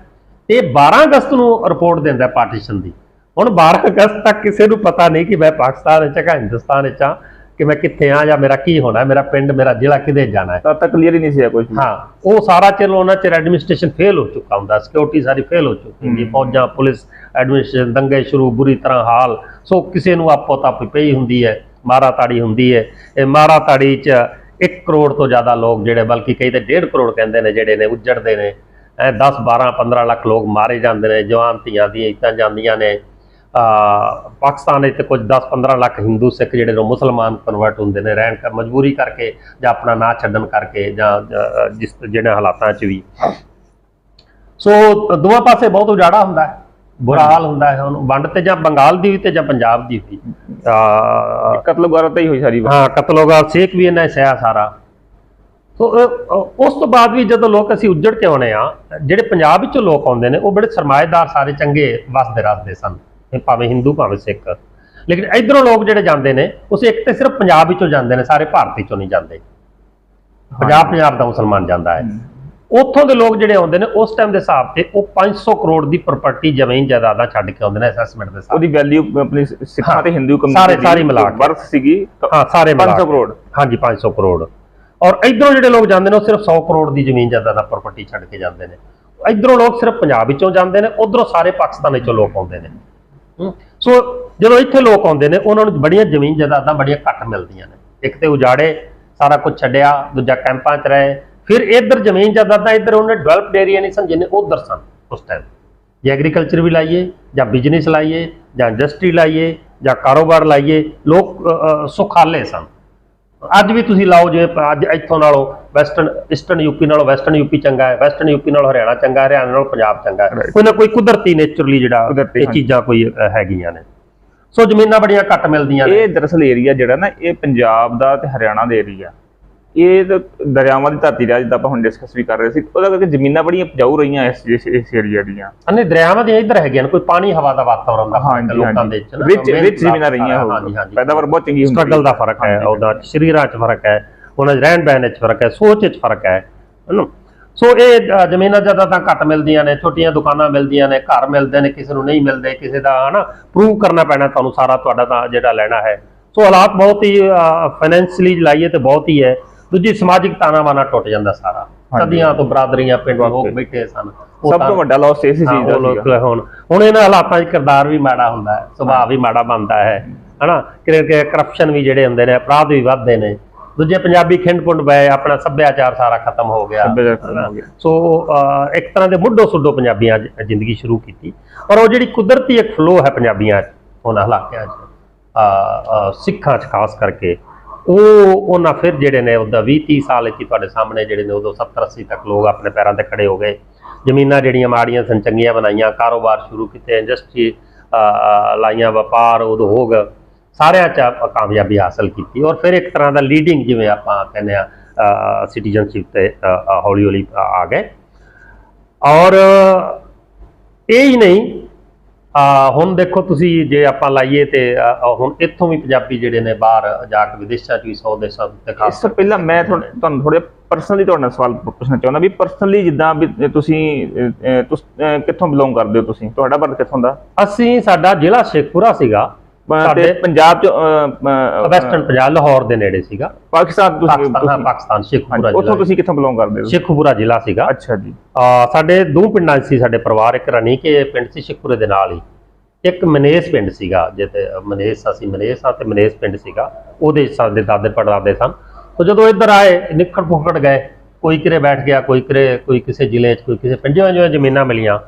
B: ਤੇ 12 ਅਗਸਤ ਨੂੰ ਰਿਪੋਰਟ ਦਿੰਦਾ ਪਾਰਟੀਸ਼ਨ ਦੀ। ਹੁਣ 12 ਅਗਸਤ ਤੱਕ ਕਿਸੇ ਨੂੰ ਪਤਾ ਨਹੀਂ ਕਿ ਮੈਂ ਪਾਕਿਸਤਾਨ ਵਿੱਚ ਕਿ ਹਿੰਦੁਸਤਾਨ ਵਿੱਚ ਹਾਂ ਕਿ ਮੈਂ ਕਿੱਥੇ ਆ ਜਾਂ ਮੇਰਾ ਕੀ ਹੋਣਾ ਮੇਰਾ ਪਿੰਡ ਮੇਰਾ ਜ਼ਿਲ੍ਹਾ ਕਿਤੇ ਜਾਣਾ ਹੈ।
A: ਤਦ ਤੱਕ ਕਲੀਅਰ ਹੀ ਨਹੀਂ ਸੀ ਕੁਝ ਵੀ।
B: ਹਾਂ ਉਹ ਸਾਰਾ ਚਿਰ ਉਹਨਾਂ ਚਿਰ ਐਡਮਿਨਿਸਟ੍ਰੇਸ਼ਨ ਫੇਲ ਹੋ ਚੁੱਕਾ ਹੁੰਦਾ ਸਿਕਿਉਰਿਟੀ ਸਾਰੀ ਫੇਲ ਹੋ ਚੁੱਕੀ ਹੁੰਦੀ। ਫੌਜਾਂ ਪੁਲਿਸ ਐਡਮਿਨਿਸਟ੍ਰੇਸ਼ਨ ਦੰਗੇ ਸ਼ੁਰੂ ਬੁਰੀ ਤਰ੍ਹਾਂ ਹਾਲ। ਸੋ ਕਿਸੇ ਨੂੰ ਆਪੋ ਤਾਪੀ ਪਈ ਹੁੰਦੀ ਹੈ ਮਾਰਾ ਤਾੜੀ ਹੁੰਦੀ ਹੈ ਇਹ ਮਾਰਾ ਤਾੜੀ ਚ 1 ਕਰੋੜ ਤੋਂ ਜ਼ਿਆਦਾ ਲੋਕ ਜਿਹੜੇ, ਬਲਕਿ ਕਈ ਤਾਂ 1.5 ਕਰੋੜ ਕਹਿੰਦੇ ਨੇ ਜਿਹੜੇ ਨੇ, ਉੱਜੜਦੇ ਨੇ। ਐ 10 12 15 ਲੱਖ ਲੋਕ ਮਾਰੇ ਜਾਂਦੇ ਨੇ, ਜਵਾਨ ਧੀਆਂ ਦੀਆਂ ਇੱਤਾਂ ਜਾਂਦੀਆਂ ਨੇ। ਪਾਕਿਸਤਾਨ ਵਿੱਚ ਕੁਝ 10 15 ਲੱਖ ਹਿੰਦੂ, ਸਿੱਖ ਜਿਹੜੇ ਨੇ, ਉਹ ਮੁਸਲਮਾਨ ਕਨਵਰਟ ਹੁੰਦੇ ਨੇ, ਰਹਿਣ ਕਰ, ਮਜਬੂਰੀ ਕਰਕੇ ਜਾਂ ਆਪਣਾ ਨਾਂ ਛੱਡਣ ਕਰਕੇ ਜਾਂ ਜਾਂ, ਜਿਸ ਜਿਹੜੇ ਹਾਲਾਤਾਂ 'ਚ ਵੀ। ਸੋ, ਦੋਵਾਂ ਪਾਸੇ ਬਹੁਤ ਉਜਾੜਾ ਹੁੰਦਾ। ਹੈ ਬੁਰਾ ਹਾਲ ਹੁੰਦਾ ਹੈ ਹੁਣ ਵੰਡ ਤੇ ਜਾਂ ਬੰਗਾਲ ਦੀ ਤੇ ਜਾਂ ਪੰਜਾਬ ਦੀ ਵੀ। ਆ
A: ਕਤਲ ਵਗੈਰਾ ਤਾਂ ਹੀ ਹੋਈ ਸਾਰੀ
B: ਹਾਂ ਕਤਲੋਗਾ ਸੇਕ ਵੀ ਇਹਨਾਂ ਸਿਆ ਸਾਰਾ। ਸੋ ਉਸ ਤੋਂ ਬਾਅਦ ਵੀ ਜਦੋਂ ਲੋਕ ਅਸੀਂ ਉੱਜੜ ਕੇ ਆਉਣੇ ਆ ਜਿਹੜੇ ਪੰਜਾਬ ਵਿੱਚੋਂ ਲੋਕ ਆਉਂਦੇ ਨੇ ਉਹ ਬੜੇ ਸਰਮਾਏਦਾਰ ਸਾਰੇ ਚੰਗੇ ਵਸਦੇ ਰਸਦੇ ਸਨ। ਭਾਵੇਂ ਹਿੰਦੂ ਭਾਵੇਂ ਸਿੱਖ। ਲੇਕਿਨ ਇਧਰੋਂ ਲੋਕ ਜਿਹੜੇ ਜਾਂਦੇ ਨੇ ਉਸ ਇੱਕ ਤੇ ਸਿਰਫ ਪੰਜਾਬ ਵਿੱਚੋਂ ਜਾਂਦੇ ਨੇ ਸਾਰੇ ਭਾਰਤ ਵਿੱਚੋਂ ਨਹੀਂ ਜਾਂਦੇ। ਪੰਜਾਬ ਪੰਜਾਬ ਦਾ ਮੁਸਲਮਾਨ ਜਾਂਦਾ ਹੈ। ਉੱਥੋਂ ਦੇ ਲੋਕ ਜਿਹੜੇ ਆਉਂਦੇ ਨੇ ਉਸ ਟਾਈਮ ਦੇ ਹਿਸਾਬ ਤੇ ਉਹ 500 ਕਰੋੜ ਦੀ ਪ੍ਰਾਪਰਟੀ ਜ਼ਮੀਨ ਜਾਇਦਾਦਾਂ ਛੱਡ ਕੇ ਆਉਂਦੇ ਨੇ ਅਸੈਸਮੈਂਟ ਦੇ ਹਿਸਾਬ
A: ਉਹਦੀ ਵੈਲਿਊ ਆਪਣੀ ਸਿੱਖਾਂ ਤੇ ਹਿੰਦੂ
B: ਸਾਰੇ- ਸਾਰੀ ਮਿਲਾ ਕੇ।
A: ਵਰਥ ਸੀਗੀ
B: ਹਾਂ ਸਾਰੇ ਮਿਲਾ
A: 500
B: ਕੇ।
A: ਕਰੋੜ।
B: ਹਾਂਜੀ 500 ਕਰੋੜ। ਔਰ ਇਧਰੋਂ ਜਿਹੜੇ ਲੋਕ ਜਾਂਦੇ ਨੇ ਉਹ ਸਿਰਫ 100 ਕਰੋੜ ਦੀ ਜ਼ਮੀਨ ਜਾਇਦਾਦ ਪ੍ਰਾਪਰਟੀ ਛੱਡ ਕੇ ਜਾਂਦੇ ਨੇ। ਇਧਰੋਂ ਲੋਕ ਸਿਰਫ ਪੰਜਾਬ ਵਿੱਚੋਂ ਜਾਂਦੇ ਨੇ ਉਧਰੋਂ ਸਾਰੇ ਪਾਕਿਸਤਾਨ ਵਿੱਚੋਂ ਲੋਕ ਆਉਂਦੇ ਨੇ। ਸੋ ਜਦੋਂ ਇੱਥੇ ਲੋਕ ਆਉਂਦੇ ਨੇ ਉਹਨਾਂ ਨੂੰ ਬੜੀਆਂ ਜ਼ਮੀਨ ਜਾਇਦਾਦਾਂ ਬੜੀਆਂ ਘੱਟ ਮਿਲਦੀਆਂ ਨੇ। ਇੱਕ ਤੇ ਉਜਾੜੇ ਸਾਰਾ ਕੁਝ ਛੱਡਿਆ ਦੂਜਾ ਕੈਂਪਾਂ 'ਚ ਰਹੇ ਫਿਰ ਇੱਧਰ ਜ਼ਮੀਨ ਜਾਇਦਾਦਾਂ ਇੱਧਰ ਉਹਨੇ ਡਿਵੈਲਪਡ ਏਰੀਆ ਨਹੀਂ ਸਨ ਜਿੰਨੇ ਉਧਰ ਸਨ ਉਸ ਟਾਈਮ ਜੇ ਐਗਰੀਕਲਚਰ ਵੀ ਲਾਈਏ ਜਾਂ ਬਿਜ਼ਨਸ ਲਾਈਏ ਜਾਂ ਇੰਡਸਟਰੀ ਲਾਈਏ ਜਾਂ ਕਾਰੋਬਾਰ ਲਾਈਏ ਲੋਕ ਸੁਖਾਲੇ ਸਨ। ਅੱਜ ਵੀ ਤੁਸੀਂ ਲਾਓ ਪ- ਅੱਜ ਇੱਥੋਂ ਨਾਲੋਂ ਵੈਸਟਰਨ ਈਸਟਰਨ ਯੂਪੀ ਨਾਲੋਂ ਵੈਸਟਰਨ ਯੂਪੀ ਚੰਗਾ ਹੈ ਵੈਸਟਰਨ ਯੂਪੀ ਨਾਲੋਂ ਹਰਿਆਣਾ ਚੰਗਾ ਹੈ ਹਰਿਆਣਾ ਨਾਲੋਂ ਪੰਜਾਬ ਚੰਗਾ ਹੈ. ਕੋਈ ਨਾ ਕੋਈ ਕੁਦਰਤੀ ਨੇਚਰਲੀ ਜਿਹੜਾ ਇਹ। ਚੀਜ਼ਾਂ ਕੋਈ ਹੈਗੀਆਂ ਨੇ। ਸੋ ਜ਼ਮੀਨਾਂ ਬੜੀਆਂ ਘੱਟ ਮਿਲਦੀਆਂ ਨੇ।
A: ਇਹ ਦਰਅਸਲ ਏਰੀਆ ਜਿਹੜਾ ਨਾ ਇਹ ਪੰਜਾਬ ਦਾ ਤੇ ਹਰਿਆਣਾ ਦਾ ਏਰੀਆ ਇਹ ਤਾਂ ਦਰਿਆਵਾਂ ਦੀ ਧਰਤੀ ਦਾ ਜਿੱਦਾਂ ਆਪਾਂ ਹੁਣ ਡਿਸਕਸ ਵੀ ਕਰ ਰਹੇ ਸੀ ਉਹਦਾ ਕਰਕੇ ਜ਼ਮੀਨਾਂ ਬੜੀਆਂ ਉਪਜਾਊ ਰਹੀਆਂ ਇਸ ਇਸ- ਏਰੀਆ ਦੀਆਂ।
B: ਅਨੇ ਦਰਿਆਵਾਂ ਦੇ ਇੱਧਰ ਹੈਗੀਆਂ ਨੇ ਕੋਈ ਪਾਣੀ ਹਵਾ ਦਾ ਵਾਤਾਵਰਣ ਦਾ
A: ਹਾਂਜੀ
B: ਲੋਕਾਂ ਦੇ ਵਿੱਚ ਦਾ
A: ਜ਼ਮੀਨਾਂ ਰਹੀਆਂ
B: ਹਾਂਜੀ
A: ਹੋਊ।
B: ਹਾਂਜੀ
A: ਪੈਦਾਵਾਰ ਬਹੁਤ ਚੰਗੀ ਹੁੰਦੀ
B: ਸਟਰਗਲ ਦਾ ਫ਼ਰਕ ਹੈ ਉਹਦਾ ਸਰੀਰਾਂ 'ਚ ਫ਼ਰਕ ਹੈ ਉਹਨਾਂ ਦੇ ਰਹਿਣ ਬਹਿਣ 'ਚ ਫ਼ਰਕ ਹੈ ਸੋਚ 'ਚ ਫ਼ਰਕ ਹੈ ਹਨਾ? ਸੋ ਇਹ ਜ਼ਮੀਨਾਂ ਜ਼ਿਆਦਾ ਤਾਂ ਘੱਟ ਮਿਲਦੀਆਂ ਨੇ ਛੋਟੀਆਂ ਦੁਕਾਨਾਂ ਮਿਲਦੀਆਂ ਨੇ ਘਰ ਮਿਲਦੇ ਨੇ ਕਿਸੇ ਨੂੰ ਨਹੀਂ ਮਿਲਦੇ ਕਿਸੇ ਦਾ ਹਨਾ? ਪ੍ਰੂਵ ਕਰਨਾ ਪੈਣਾ ਤੁਹਾਨੂੰ ਸਾਰਾ ਤੁਹਾਡਾ ਤਾਂ ਜਿਹੜਾ ਲੈਣਾ ਹੈ। ਸੋ ਹਾਲਾਤ ਬਹੁਤ ਹੀ ਫਾਈਨੈਂਸ਼ੀਅਲੀ ਲਾਈਏ ਤੇ ਬਹੁਤ ਹੀ ਹੈ। ਦੂਜੀ ਸਮਾਜਿਕ ਤਾਣਾਵਾਂ ਨਾਲ ਟੁੱਟ ਜਾਂਦਾ ਸਾਰਾ। ਸਦੀਆਂ ਤੋਂ ਬਰਾਦਰੀਆਂ ਪਿੰਡ ਲੋਕ। ਬੈਠੇ ਸਨ।
A: ਸਭ
B: ਤਾਂ-
A: ਵੱਡਾ ਲਾਸ ਇਸੇ ਚੀਜ਼ ਦਾ ਸੀਗਾ
B: ਹੁਣ ਹੁਣ ਇਹਨਾਂ ਹਾਲਾਤਾਂ 'ਚ ਕਿਰਦਾਰ ਵੀ ਮਾੜਾ ਹੁੰਦਾ ਹੈ ਸੁਭਾਅ ਵੀ ਮਾੜਾ ਬਣਦਾ ਹੈ ਹਨਾ? ਕਿ ਕਰਪਸ਼ਨ ਵੀ ਜਿਹੜੇ ਹੁੰਦੇ ਨੇ ਅਪਰਾਧ ਵੀ ਵੱਧਦੇ ਨੇ। ਦੂਜੇ ਪੰਜਾਬੀ ਖਿੰਡ ਪੁੰਡ ਪਏ ਆਪਣਾ ਸੱਭਿਆਚਾਰ ਸਾਰਾ ਖਤਮ ਹੋ ਗਿਆ। ਸੋ ਇੱਕ ਤਰ੍ਹਾਂ ਦੇ ਮੁੱਢੋਂ ਸੁੱਡੋ ਪੰਜਾਬੀਆਂ ਜ਼ਿੰਦਗੀ ਸ਼ੁਰੂ ਕੀਤੀ। ਔਰ ਉਹ ਜਿਹੜੀ ਕੁਦਰਤੀ ਇੱਕ ਫਲੋ ਹੈ ਪੰਜਾਬੀਆਂ ਉਹਨਾਂ ਇਲਾਕਿਆਂ 'ਚ ਸਿੱਖਾਂ 'ਚ ਖਾਸ ਕਰਕੇ ਉਹ ਉਹਨਾਂ ਫਿਰ ਜਿਹੜੇ ਨੇ ਉਹਦਾ 20 30 ਸਾਲ ਇੱਥੇ ਤੁਹਾਡੇ ਸਾਹਮਣੇ ਜਿਹੜੇ ਨੇ ਉਦੋਂ 70 80 ਤੱਕ ਲੋਕ ਆਪਣੇ ਪੈਰਾਂ ਤੇ ਖੜੇ ਹੋ ਗਏ। ਜ਼ਮੀਨਾਂ ਜਿਹੜੀਆਂ ਮਾੜੀਆਂ ਸਨ, ਚੰਗੀਆਂ ਬਣਾਈਆਂ, ਕਾਰੋਬਾਰ ਸ਼ੁਰੂ ਕੀਤੇ ਇੰਡਸਟਰੀ ਲਾਈਆਂ, ਵਪਾਰ, ਉਦਯੋਗ, ਸਾਰਿਆਂ 'ਚ ਕਾਮਯਾਬੀ ਹਾਸਲ ਕੀਤੀ। ਔਰ ਫਿਰ ਇੱਕ ਤਰ੍ਹਾਂ ਦਾ ਲੀਡਿੰਗ ਜਿਵੇਂ ਆਪਾਂ ਕਹਿੰਦੇ ਆ ਸਿਟੀਜ਼ਨਸ਼ਿਪ ਤੇ ਹੌਲੀ ਹੌਲੀ ਆ ਗਏ। ਔਰ, ਇਹ ਹੀ ਨਹੀਂ ਹੁਣ ਦੇਖੋ ਤੁਸੀਂ ਜੇ ਆਪਾਂ ਲਾਈਏ ਤੇ ਹੁਣ ਇੱਥੋਂ ਵੀ ਪੰਜਾਬੀ ਜਿਹੜੇ ਨੇ ਬਾਹਰ ਜਾ ਕੇ ਵਿਦੇਸ਼ਾਂ 'ਚ ਵੀ 100 ਦੇਸ਼ਾਂ ਤੇ
A: ਇਸ
B: ਖਾਸ
A: ਤੋਂ ਪਹਿਲਾਂ ਮੈਂ ਤੁਹਾਨੂੰ ਥੋੜੇ ਪਰਸਨਲੀ ਤੁਹਾਡੇ ਨਾਲ ਸਵਾਲ ਪੁੱਛਣਾ ਚਾਹੁੰਦਾ ਵੀ ਪਰਸਨਲੀ ਜਿੱਦਾਂ ਵੀ ਤੁਸੀਂ ਕਿੱਥੋਂ ਬਿਲੋਂਗ ਕਰਦੇ ਹੋ ਤੁਸੀਂ? ਤੁਹਾਡਾ ਭਾਰਤ ਕਿੱਥੋਂ ਦਾ?
B: ਅਸੀਂ ਸਾਡਾ ਜ਼ਿਲ੍ਹਾ ਸ਼ੇਖਪੁਰਾ ਸੀਗਾ।
A: ਤੇ ਪੰਜਾਬ ਚ
B: ਵੈਸਟਰਨ ਪੰਜਾਬ ਲਾਹੌਰ ਦੇ ਨੇੜੇ ਸੀਗਾ।
A: ਪਾਕਿਸਤਾਨ ਤੁਸੀਂ
B: ਪਾਕਿਸਤਾਨ ਸ਼ੇਖਪੁਰਾ
A: ਹਾਂਜੀ, ਉੱਥੋਂ
B: ਜ਼ਿਲ੍ਹਾ
A: ਤੁਸੀਂ ਕਿੱਥੋਂ ਬਿਲੋਂਗ ਕਰਦੇ ਹੋ?
B: ਸ਼ੇਖਪੁਰਾ ਜ਼ਿਲ੍ਹਾ ਸੀਗਾ।
A: ਅੱਛਾ ਜੀ।
B: ਆ ਸਾਡੇ ਦੋ ਪਿੰਡਾਂ ਸੀ ਸਾਡੇ ਪਰਿਵਾਰ ਇੱਕ ਰਣੀਕੇ ਪਿੰਡ ਸੀ ਸ਼ਿਕਪੁਰੇ ਦੇ ਨਾਲ ਹੀ ਇੱਕ ਮਨੇਸ ਪਿੰਡ ਸੀਗਾ ਜਿੱਥੇ ਮਨੇਸ ਅਸੀਂ ਮਨੇਸ ਆ ਤੇ ਮਨੇਸ ਪਿੰਡ ਸੀਗਾ ਉਹਦੇ ਸਾਡੇ ਦਾਦੇ ਪੜਦਾਦੇ ਸਨ। ਤੋਂ ਜਦੋਂ ਇੱਧਰ ਆਏ ਨਿੱਖੜ ਪੁੱਖੜ ਗਏ ਕੋਈ ਕਿਰੇ ਬੈਠ ਗਿਆ ਕੋਈ ਕਿਰੇ ਕੋਈ ਕਿਸੇ ਜ਼ਿਲ੍ਹੇ 'ਚ ਕੋਈ ਕਿਸੇ ਪਿੰਡਾਂ 'ਚ ਜ਼ਮੀਨਾਂ ਮਿਲੀਆਂ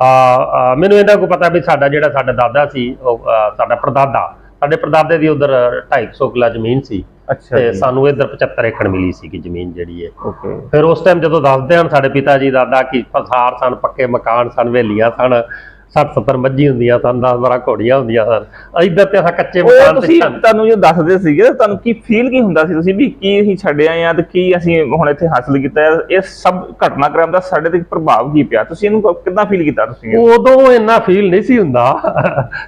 B: ਆ ਮੈਨੂੰ ਇਹਦਾ ਕੋਈ ਪਤਾ ਵੀ ਸਾਡਾ ਜਿਹੜਾ ਸਾਡਾ ਦਾਦਾ ਸੀ ਉਹ ਸਾਡਾ ਪੜਦਾਦਾ ਸਾਡੇ ਪੜਦਾਦੇ ਦੀ ਉਧਰ 250 ਕਿੱਲਾ ਜ਼ਮੀਨ ਸੀ
A: ਅੱਛਾ
B: ਤੇ ਸਾਨੂੰ ਇੱਧਰ 75 ਏਕੜ ਮਿਲੀ ਸੀਗੀ ਜ਼ਮੀਨ ਜਿਹੜੀ ਹੈ।
A: ਓਕੇ
B: ਫਿਰ ਉਸ ਟਾਈਮ ਜਦੋਂ ਦੱਸਦੇ ਹਨ ਸਾਡੇ ਪਿਤਾ ਜੀ ਦਾਦਾ ਕਿ ਫਸਾਰ ਸਨ ਪੱਕੇ ਮਕਾਨ ਸਨ ਵੇਲੀਆਂ ਸਨ 60 70 ਮੱਝੀ ਹੁੰਦੀਆਂ ਸਨ 10 12 ਘੋੜੀਆਂ ਹੁੰਦੀਆਂ ਸਨ ਇੱਧਰ ਤੇ ਅਸਾਂ ਕੱਚੇ
A: ਉਹ
B: ਮਕਾਨ ਤੇ
A: ਤੁਸੀਂ
B: ਸਨ
A: ਤੁਹਾਨੂੰ ਜੋ ਦੱਸਦੇ ਸੀਗੇ ਤੁਹਾਨੂੰ ਕੀ ਫੀਲ ਕੀ ਹੁੰਦਾ ਸੀ ਤੁਸੀਂ ਵੀ ਕੀ ਅਸੀਂ ਛੱਡ ਆਏ ਆ ਤੇ ਕੀ ਅਸੀਂ ਹੁਣ ਇੱਥੇ ਹਾਸਲ ਕੀਤਾ ਹੈ? ਇਹ ਸਭ ਘਟਨਾਕ੍ਰਮ ਦਾ ਸਾਡੇ ਤੇ ਪ੍ਰਭਾਵ ਕੀ ਪਿਆ? ਤੁਸੀਂ ਇਹਨੂੰ ਕਿੱਦਾਂ ਫੀਲ ਕੀਤਾ ਤੁਸੀਂ?
B: ਉਦੋਂ ਇੰਨਾ ਫੀਲ ਨਹੀਂ ਸੀ ਹੁੰਦਾ।